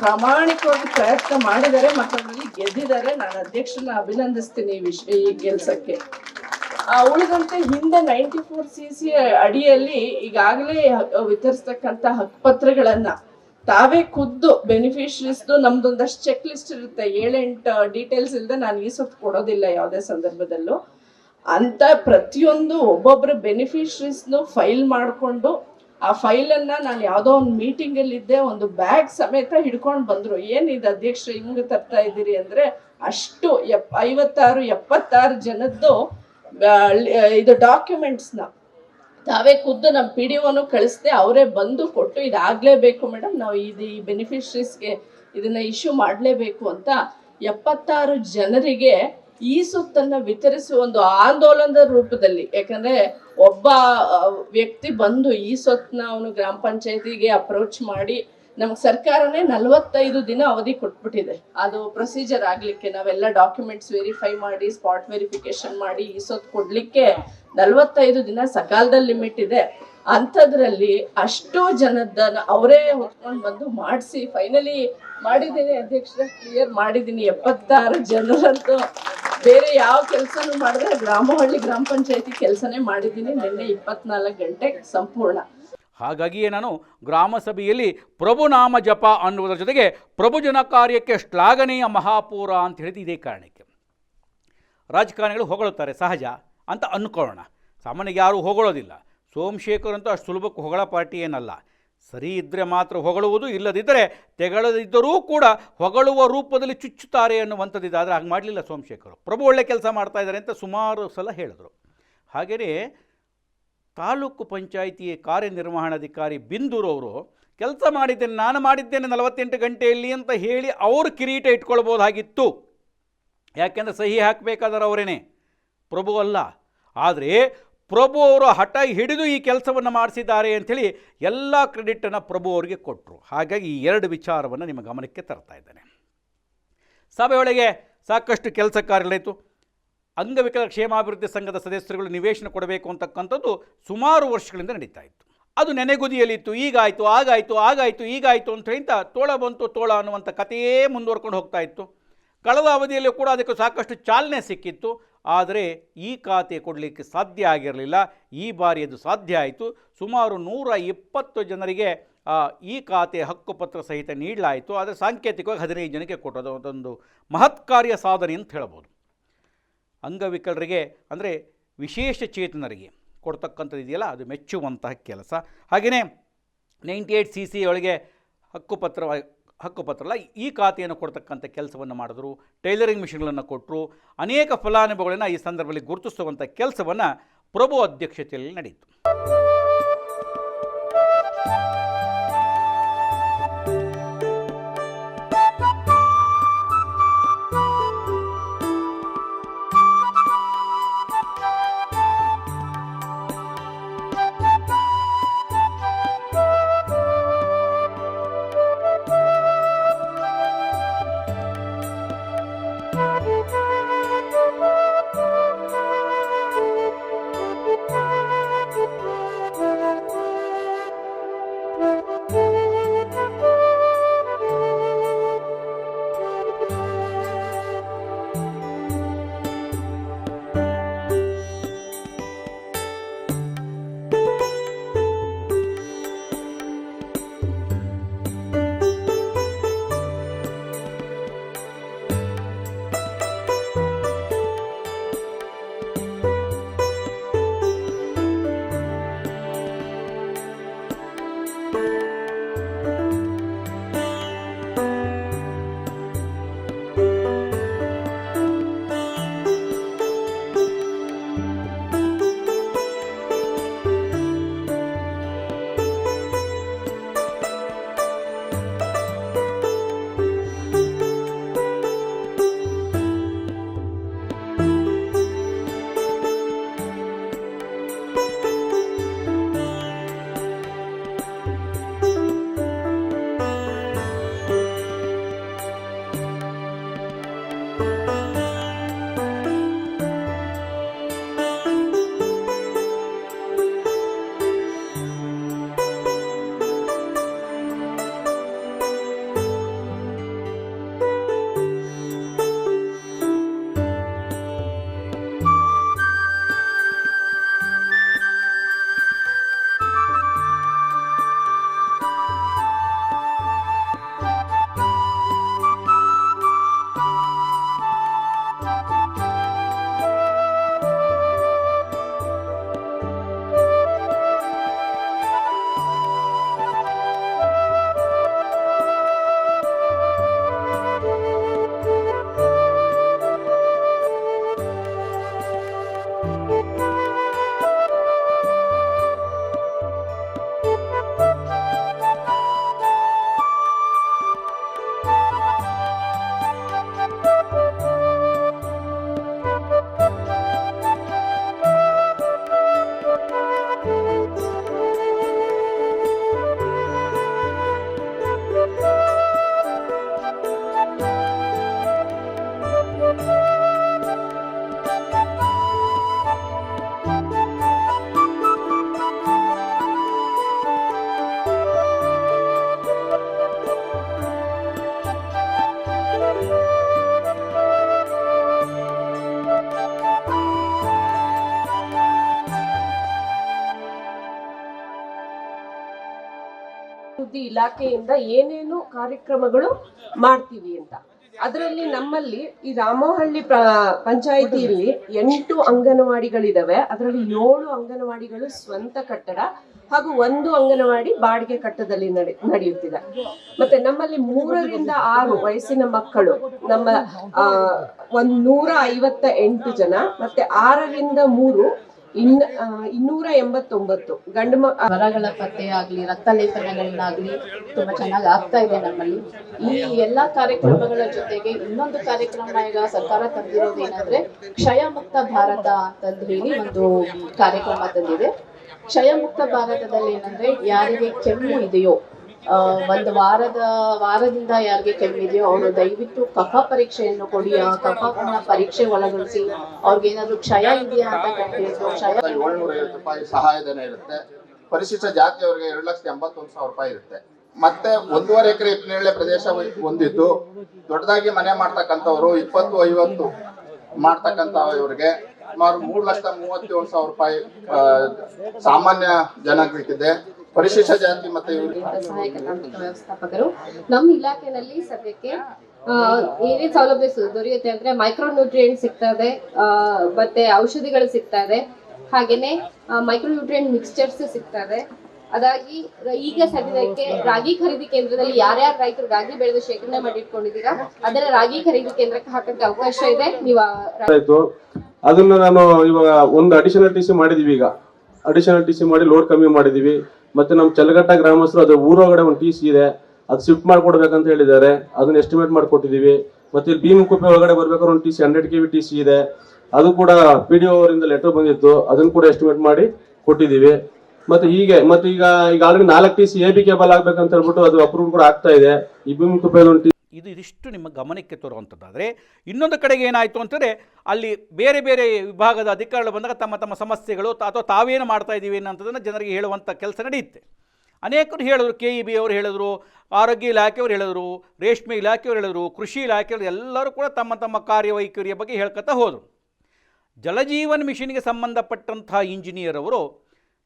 B: ಪ್ರಾಮಾಣಿಕವಾಗಿ ಪ್ರಯತ್ನ ಮಾಡಿದ್ದಾರೆ. ಮತ್ತು ಗೆದ್ದಿದ್ದಾರೆ. ನಾನು ಅಧ್ಯಕ್ಷರನ್ನ ಅಭಿನಂದಿಸ್ತೀನಿ ಈ ವಿಷಯ ಈ ಕೆಲಸಕ್ಕೆ ಉಳಿದಂತೆ ಹಿಂದೆ ನೈಂಟಿ ಫೋರ್ ಸಿ ಸಿ ಅಡಿಯಲ್ಲಿ ಈಗಾಗಲೇ ವಿತರಿಸ್ತಕ್ಕಂಥ ಹಕ್ಕುಪತ್ರಗಳನ್ನು ತಾವೇ ಖುದ್ದು ಬೆನಿಫಿಷರೀಸ್ದು ನಮ್ದೊಂದಷ್ಟು ಚೆಕ್ ಲಿಸ್ಟ್ ಇರುತ್ತೆ. ಏಳೆಂಟು ಡೀಟೇಲ್ಸ್ ಇಲ್ಲದೆ ನಾನು ಈ ಸೊತ್ತು ಕೊಡೋದಿಲ್ಲ ಯಾವುದೇ ಸಂದರ್ಭದಲ್ಲೂ. ಅಂತ ಪ್ರತಿಯೊಂದು ಒಬ್ಬೊಬ್ಬರ ಬೆನಿಫಿಷರೀಸ್ನು ಫೈಲ್ ಮಾಡಿಕೊಂಡು ಆ ಫೈಲನ್ನು ನಾನು ಯಾವುದೋ ಒಂದು ಮೀಟಿಂಗಲ್ಲಿ ಇದ್ದೆ ಒಂದು ಬ್ಯಾಗ್ ಸಮೇತ ಹಿಡ್ಕೊಂಡು ಬಂದ್ರು. ಏನಿದು ಅಧ್ಯಕ್ಷ ಹಿಂಗೆ ತರ್ತಾ ಇದ್ದೀರಿ ಅಂದ್ರೆ ಅಷ್ಟು ಎಪ್ ಐವತ್ತಾರು ಎಪ್ಪತ್ತಾರು ಜನದ್ದು ಆ, ಇದು ಡಾಕ್ಯುಮೆಂಟ್ಸ್ನ ತಾವೇ ಖುದ್ದು ನಮ್ಮ ಪಿ ಡಿ ಒನು ಕಳಿಸ್ದೆ, ಅವರೇ ಬಂದು ಕೊಟ್ಟು ಇದಾಗಲೇಬೇಕು ಮೇಡಮ್, ನಾವು ಇದು ಈ ಬೆನಿಫಿಷರೀಸ್ಗೆ ಇದನ್ನು ಇಶ್ಯೂ ಮಾಡಲೇಬೇಕು ಅಂತ ಎಪ್ಪತ್ತಾರು ಜನರಿಗೆ ಈ ಸುತ್ತನ್ನು ವಿತರಿಸುವ ಒಂದು ಆಂದೋಲನದ ರೂಪದಲ್ಲಿ, ಯಾಕಂದರೆ ಒಬ್ಬ ವ್ಯಕ್ತಿ ಬಂದು ಈ ಸೊತ್ತನ್ನ ಅವನು ಗ್ರಾಮ ಪಂಚಾಯತಿಗೆ ಅಪ್ರೋಚ್ ಮಾಡಿ ನಮ್ಗೆ ಸರ್ಕಾರನೇ ನಲವತ್ತೈದು ದಿನ ಅವಧಿ ಕೊಟ್ಬಿಟ್ಟಿದೆ. ಅದು ಪ್ರೊಸೀಜರ್ ಆಗ್ಲಿಕ್ಕೆ ನಾವೆಲ್ಲ ಡಾಕ್ಯುಮೆಂಟ್ಸ್ ವೆರಿಫೈ ಮಾಡಿ ಸ್ಪಾಟ್ ವೆರಿಫಿಕೇಶನ್ ಮಾಡಿ ಈ ಸೊತ್ತು ಕೊಡ್ಲಿಕ್ಕೆ ನಲವತ್ತೈದು ದಿನ ಸಕಾಲದಲ್ಲಿ ಲಿಮಿಟ್ ಇದೆ. ಅಂಥದ್ರಲ್ಲಿ ಅಷ್ಟೋ ಜನದ್ದನ್ನ ಅವರೇ ಹೊತ್ಕೊಂಡು ಬಂದು ಮಾಡಿಸಿ ಫೈನಲಿ ಮಾಡಿದ್ದೀನಿ ಅಧ್ಯಕ್ಷರ ಕ್ಲಿಯರ್ ಮಾಡಿದ್ದೀನಿ. ಎಪ್ಪತ್ತಾರು ಜನರಂತೂ ಬೇರೆ ಯಾವ ಕೆಲಸನೂ ಮಾಡಿದ್ರೆ ಗ್ರಾಮಹಳ್ಳಿ ಗ್ರಾಮ ಪಂಚಾಯತಿ ಕೆಲಸನೇ ಮಾಡಿದ್ದೀನಿ. ನಿನ್ನೆ ಇಪ್ಪತ್ನಾಲ್ಕು ಗಂಟೆ ಸಂಪೂರ್ಣ.
D: ಹಾಗಾಗಿಯೇ ನಾನು ಗ್ರಾಮಸಭೆಯಲ್ಲಿ ಪ್ರಭುನಾಮ ಜಪ ಅನ್ನುವುದರ ಜೊತೆಗೆ ಪ್ರಭುಜನ ಕಾರ್ಯಕ್ಕೆ ಶ್ಲಾಘನೀಯ ಮಹಾಪೂರ ಅಂತ ಹೇಳಿದ ಇದೇ ಕಾರಣಕ್ಕೆ. ರಾಜಕಾರಣಿಗಳು ಹೊಗಳುತ್ತಾರೆ, ಸಹಜ ಅಂತ ಅಂದ್ಕೊಳ್ಳೋಣ ಸಾಮಾನ್ಯ ಯಾರೂ ಹೊಗಳೋದಿಲ್ಲ ಸೋಮಶೇಖರ್ ಅಂತೂ ಅಷ್ಟು ಸುಲಭಕ್ಕೆ ಹೊಗಳ ಪಾರ್ಟಿ ಏನಲ್ಲ. ಸರಿ ಇದ್ದರೆ ಮಾತ್ರ ಹೊಗಳುವುದು, ಇಲ್ಲದಿದ್ದರೆ ತೆಗಳದಿದ್ದರೂ ಕೂಡ ಹೊಗಳುವ ರೂಪದಲ್ಲಿ ಚುಚ್ಚುತ್ತಾರೆ ಅನ್ನುವಂಥದ್ದಿದ್ದಾದರೆ ಹಾಗೆ ಮಾಡಲಿಲ್ಲ ಸೋಮಶೇಖರ್. ಪ್ರಭು ಒಳ್ಳೆ ಕೆಲಸ ಮಾಡ್ತಾ ಇದ್ದಾರೆ ಅಂತ ಸುಮಾರು ಸಲ ಹೇಳಿದರು. ಹಾಗೆಯೇ ತಾಲೂಕು ಪಂಚಾಯಿತಿ ಕಾರ್ಯನಿರ್ವಹಣಾಧಿಕಾರಿ ಬಿಂದೂರವರು ಕೆಲಸ ಮಾಡಿದ್ದೇನೆ, ನಾನು ಮಾಡಿದ್ದೇನೆ ನಲವತ್ತೆಂಟು ಗಂಟೆಯಲ್ಲಿ ಅಂತ ಹೇಳಿ ಅವರು ಕಿರೀಟ ಇಟ್ಕೊಳ್ಬೋದಾಗಿತ್ತು. ಯಾಕೆಂದರೆ ಸಹಿ ಹಾಕಬೇಕಾದ್ರೆ ಅವರೇನೆ. ಪ್ರಭು ಅಲ್ಲ. ಆದರೆ ಪ್ರಭು ಅವರು ಹಠ ಹಿಡಿದು ಈ ಕೆಲಸವನ್ನು ಮಾಡಿಸಿದ್ದಾರೆ ಅಂಥೇಳಿ ಎಲ್ಲ ಕ್ರೆಡಿಟನ್ನು ಪ್ರಭು ಅವರಿಗೆ ಕೊಟ್ಟರು. ಹಾಗಾಗಿ ಈ ಎರಡು ವಿಚಾರವನ್ನು ನಿಮ್ಮ ಗಮನಕ್ಕೆ ತರ್ತಾ ಇದ್ದೇನೆ. ಸಭೆಯೊಳಗೆ ಸಾಕಷ್ಟು ಕೆಲಸ ಕಾರ್ಯಗಳಾಯಿತು ಅಂಗವಿಕಲ ಕ್ಷೇಮಾಭಿವೃದ್ಧಿ ಸಂಘದ ಸದಸ್ಯರುಗಳು ನಿವೇಶನ ಕೊಡಬೇಕು ಅಂತಕ್ಕಂಥದ್ದು ಸುಮಾರು ವರ್ಷಗಳಿಂದ ನಡೀತಾ ಇತ್ತು. ಅದು ನೆನೆಗುದಿಯಲ್ಲಿತ್ತು, ಈಗಾಯಿತು, ಆಗಾಯಿತು ಆಗಾಯಿತು, ಈಗಾಯಿತು ಅಂತ ಹೇಳ್ತಾ ತೋಳ ಬಂತು, ತೋಳ ಅನ್ನುವಂಥ ಕಥೆಯೇ ಮುಂದುವರ್ಕೊಂಡು ಹೋಗ್ತಾ ಇತ್ತು. ಕಳೆದ ಅವಧಿಯಲ್ಲೂ ಕೂಡ ಅದಕ್ಕೆ ಸಾಕಷ್ಟು ಚಾಲನೆ ಸಿಕ್ಕಿತ್ತು. ಆದರೆ ಈ ಖಾತೆ ಕೊಡಲಿಕ್ಕೆ ಸಾಧ್ಯ ಆಗಿರಲಿಲ್ಲ. ಈ ಬಾರಿ ಅದು ಸಾಧ್ಯ ಆಯಿತು. ಸುಮಾರು ನೂರ ಇಪ್ಪತ್ತು ಜನರಿಗೆ ಈ ಖಾತೆ ಹಕ್ಕುಪತ್ರ ಸಹಿತ ನೀಡಲಾಯಿತು. ಆದರೆ ಸಾಂಕೇತಿಕವಾಗಿ ಹದಿನೈದು ಜನಕ್ಕೆ ಕೊಟ್ಟೋದು ಅದೊಂದು ಮಹತ್ಕಾರ್ಯ ಸಾಧನೆ ಅಂತ ಹೇಳ್ಬೋದು. ಅಂಗವಿಕಲರಿಗೆ, ಅಂದರೆ ವಿಶೇಷ ಚೇತನರಿಗೆ ಕೊಡ್ತಕ್ಕಂಥದ್ದು ಇದೆಯಲ್ಲ, ಅದು ಮೆಚ್ಚುವಂತಹ ಕೆಲಸ. ಹಾಗೆಯೇ ನೈಂಟಿ ಏಯ್ಟ್ ಸಿ ಸಿ ಒಳಗೆ ಹಕ್ಕುಪತ್ರ ಹಕ್ಕುಪತ್ರ ಅಲ್ಲ ಈ ಖಾತೆಯನ್ನು ಕೊಡ್ತಕ್ಕಂಥ ಕೆಲಸವನ್ನು ಮಾಡಿದ್ರು, ಟೈಲರಿಂಗ್ ಮಿಷಿನ್ಗಳನ್ನು ಕೊಟ್ಟರು. ಅನೇಕ ಫಲಾನುಭವಿಗಳನ್ನು ಈ ಸಂದರ್ಭದಲ್ಲಿ ಗುರುತಿಸುವಂಥ ಕೆಲಸವನ್ನು ಪ್ರಭು ಅಧ್ಯಕ್ಷತೆಯಲ್ಲಿ ನಡೆಯಿತು.
E: ಇಲಾಖೆಯಿಂದ ಏನೇನು ಕಾರ್ಯಕ್ರಮಗಳು ಮಾಡ್ತೀವಿ ಅಂತ. ಅದರಲ್ಲಿ ನಮ್ಮಲ್ಲಿ ಈ ರಾಮೋಹಳ್ಳಿ ಪಂಚಾಯಿತಿಯಲ್ಲಿ ಎಂಟು ಅಂಗನವಾಡಿಗಳಿದಾವೆ. ಅದರಲ್ಲಿ ಏಳು ಅಂಗನವಾಡಿಗಳು ಸ್ವಂತ ಕಟ್ಟಡ ಹಾಗೂ ಒಂದು ಅಂಗನವಾಡಿ ಬಾಡಿಗೆ ಕಟ್ಟದಲ್ಲಿ ನಡೆ, ನಡೆಯುತ್ತಿದೆ. ಮತ್ತೆ ನಮ್ಮಲ್ಲಿ ಮೂರರಿಂದ ಆರು ವಯಸ್ಸಿನ ಮಕ್ಕಳು, ನಮ್ಮ ಒಂದ್ ನೂರ ಐವತ್ತ ಎಂಟು ಜನ, ಮತ್ತೆ ಆರರಿಂದ ಮೂರು ಇನ್ ಇನ್ನೂರ ಎಂಬತ್ತೊಂಬತ್ತು. ಗಂಡು
F: ಮರಗಳ ಪತ್ತೆ ಆಗ್ಲಿ, ರಕ್ತ ಲೇಪನಗಳನ್ನಾಗ್ಲಿ ತುಂಬಾ ಚೆನ್ನಾಗಿ ಆಗ್ತಾ ಇದೆ ನಮ್ಮಲ್ಲಿ. ಈ ಎಲ್ಲಾ ಕಾರ್ಯಕ್ರಮಗಳ ಜೊತೆಗೆ ಇನ್ನೊಂದು ಕಾರ್ಯಕ್ರಮ ಈಗ ಸರ್ಕಾರ ತಂದಿರೋದು ಏನಂದ್ರೆ ಕ್ಷಯ ಮುಕ್ತ ಭಾರತ ಅಂತಂದು ಹೇಳಿ ಒಂದು ಕಾರ್ಯಕ್ರಮ ತಂದಿದೆ. ಕ್ಷಯ ಮುಕ್ತ ಭಾರತದಲ್ಲಿ ಏನಂದ್ರೆ, ಯಾರಿಗೆ ಕೆಮ್ಮು ಇದೆಯೋ ಒಂದು ವಾರದ, ವಾರದಿಂದ ಯಾರಿಗೆ ಕೆಮ್ಮಿದೆಯೋ ಅವರು ದಯವಿಟ್ಟು ಕಫ ಪರೀಕ್ಷೆಯನ್ನು ಕೊಡಿ, ಆ ಕಫನ ಪರೀಕ್ಷೆ ಒಳಗೊಳಿಸಿ, ಅವ್ರಿಗೆ ಏನಾದ್ರು ಕ್ಷಯ ಇದೆಯಾ ಅಂತ ಕಂಡಿದ್ದು ಕ್ಷಯ
G: ರೂಪಾಯಿ ಸಹಾಯಧನ ಇರುತ್ತೆ. ಪರಿಶಿಷ್ಟ ಜಾತಿಯವರಿಗೆ ಎರಡು ಲಕ್ಷದ ಎಂಬತ್ತೊಂದು ಸಾವಿರ ರೂಪಾಯಿ ಇರುತ್ತೆ. ಮತ್ತೆ ಒಂದೂವರೆ ಎಕರೆ ಹಿಪ್ಪನೇರಳೆ ಪ್ರದೇಶ ಹೊಂದಿದ್ದು, ದೊಡ್ಡದಾಗಿ ಮನೆ ಮಾಡ್ತಕ್ಕಂಥವ್ರು, ಇಪ್ಪತ್ತು, ಐವತ್ತು ಮಾಡ್ತಕ್ಕಂಥ ಇವರಿಗೆ ಸುಮಾರು ಮೂರು ಲಕ್ಷದ ಮೂವತ್ತೇಳು ಸಾವಿರ ರೂಪಾಯಿ ಸಾಮಾನ್ಯ ಜನಗಳಿಗಿದೆ. ಪರಿಶಿಷ್ಟ ಜಾತಿ ಮತ್ತೆ ಇವ್ರಿಗೆ
H: ಸಹಾಯಕ ತಾಂತ್ರಿಕ ವ್ಯವಸ್ಥಾಪಕರು. ನಮ್ಮ ಇಲಾಖೆನಲ್ಲಿ ಸದ್ಯಕ್ಕೆ ಆ, ಏನೇನ್ ಸೌಲಭ್ಯ ದೊರೆಯುತ್ತೆ ಅಂದ್ರೆ ಮೈಕ್ರೋ ನ್ಯೂಟ್ರಿಯೆಂಟ್ ಸಿಗ್ತಾ ಇದೆ ಮತ್ತೆ ಔಷಧಿಗಳು ಸಿಗ್ತಾ ಇದೆ ಹಾಗೇನೆ ಮೈಕ್ರೋ ನ್ಯೂಟ್ರಿಯೆಂಟ್ ಮಿಕ್ಸ್ಚರ್ಸ್ ಸಿಗ್ತಾ ಇದೆ ಅದಾಗಿ ಈಗ ಸದ್ಯಕ್ಕೆ ರಾಗಿ ಖರೀದಿ ಕೇಂದ್ರದಲ್ಲಿ ಯಾರ್ಯಾರು ರೈತರು ರಾಗಿ ಬೆಳೆದು ಶೇಖರಣೆ ಮಾಡಿ ಇಟ್ಕೊಂಡಿದ್ದೀರಾ ಅದನ್ನ ರಾಗಿ ಖರೀದಿ ಕೇಂದ್ರಕ್ಕೆ ಹಾಕಕ್ಕೆ ಅವಕಾಶ ಇದೆ. ನೀವು
I: ಅದನ್ನ ನಾನು ಇವಾಗ ಒಂದು ಅಡಿಷನಲ್ ಟಿ ಸಿ ಮಾಡಿದೀವಿ ಈಗ. ಅಡಿಷನಲ್ ಟಿ ಸಿ ಮಾಡಿ ಲೋಡ್ ಕಮ್ಮಿ ಮಾಡಿದೀವಿ. ಮತ್ತೆ ನಮ್ಮ ಚಲಗಟ್ಟ ಗ್ರಾಮಸ್ಥರು ಅದು ಊರೊಳಗಡೆ ಒಂದು ಟಿ ಸಿ ಇದೆ. ಅದು ಶಿಫ್ಟ್ ಮಾಡ್ಕೊಡ್ಬೇಕಂತ ಹೇಳಿದ್ದಾರೆ. ಅದನ್ನ ಎಸ್ಟಿಮೇಟ್ ಮಾಡಿಕೊಟ್ಟಿದ್ದೀವಿ ಮತ್ತೆ ಇಲ್ಲಿ ಭೀಮಕುಪ್ಪೆ ಒಳಗಡೆ ಬರ್ಬೇಕಾದ್ರೆ ಒಂದು T C hundred K V T C ಇದೆ. ಅದು ಕೂಡ ಪಿ ಡಿ ಅವರಿಂದ ಲೆಟರ್ ಬಂದಿತ್ತು. ಅದನ್ನ ಕೂಡ ಎಸ್ಟಿಮೇಟ್ ಮಾಡಿ ಕೊಟ್ಟಿದ್ದೀವಿ ಮತ್ತೆ ಹೀಗೆ, ಮತ್ತೆ ಈಗ ಈಗ ಆಲ್ರೆಡಿ ನಾಲ್ಕು T C A B cable ಆಗ್ಬೇಕಂತ ಹೇಳ್ಬಿಟ್ಟು ಅದು ಅಪ್ರೂವ್ ಕೂಡ ಆಗ್ತಾ ಇದೆ. ಈ ಭೀಮಕುಪ್ಪೆ ಒಂದು ಟಿ
D: ಇದು ಇದಿಷ್ಟು ನಿಮ್ಮ ಗಮನಕ್ಕೆ ತರುವಂಥದ್ದಾದರೆ, ಇನ್ನೊಂದು ಕಡೆಗೆ ಏನಾಯಿತು ಅಂತಂದರೆ, ಅಲ್ಲಿ ಬೇರೆ ಬೇರೆ ವಿಭಾಗದ ಅಧಿಕಾರಿಗಳು ಬಂದಾಗ ತಮ್ಮ ತಮ್ಮ ಸಮಸ್ಯೆಗಳು ಅಥವಾ ತಾವೇನು ಮಾಡ್ತಾ ಇದ್ದೀವಿ ಅನ್ನೋಂಥದ್ದನ್ನು ಜನರಿಗೆ ಹೇಳುವಂಥ ಕೆಲಸ ನಡೆಯುತ್ತೆ. ಅನೇಕರು ಹೇಳಿದ್ರು ಕೆ ಇ ಬಿ ಅವರು ಹೇಳಿದರು, ಆರೋಗ್ಯ ಇಲಾಖೆಯವರು ಹೇಳಿದರು, ರೇಷ್ಮೆ ಇಲಾಖೆಯವರು ಹೇಳಿದರು, ಕೃಷಿ ಇಲಾಖೆಯವರು ಎಲ್ಲರೂ ಕೂಡ ತಮ್ಮ ತಮ್ಮ ಕಾರ್ಯವೈಖರಿಯ ಬಗ್ಗೆ ಹೇಳ್ಕೊತಾ ಹೋದರು. ಜಲಜೀವನ್ ಮಿಷನ್ಗೆ ಸಂಬಂಧಪಟ್ಟಂತಹ ಇಂಜಿನಿಯರ್ ಅವರು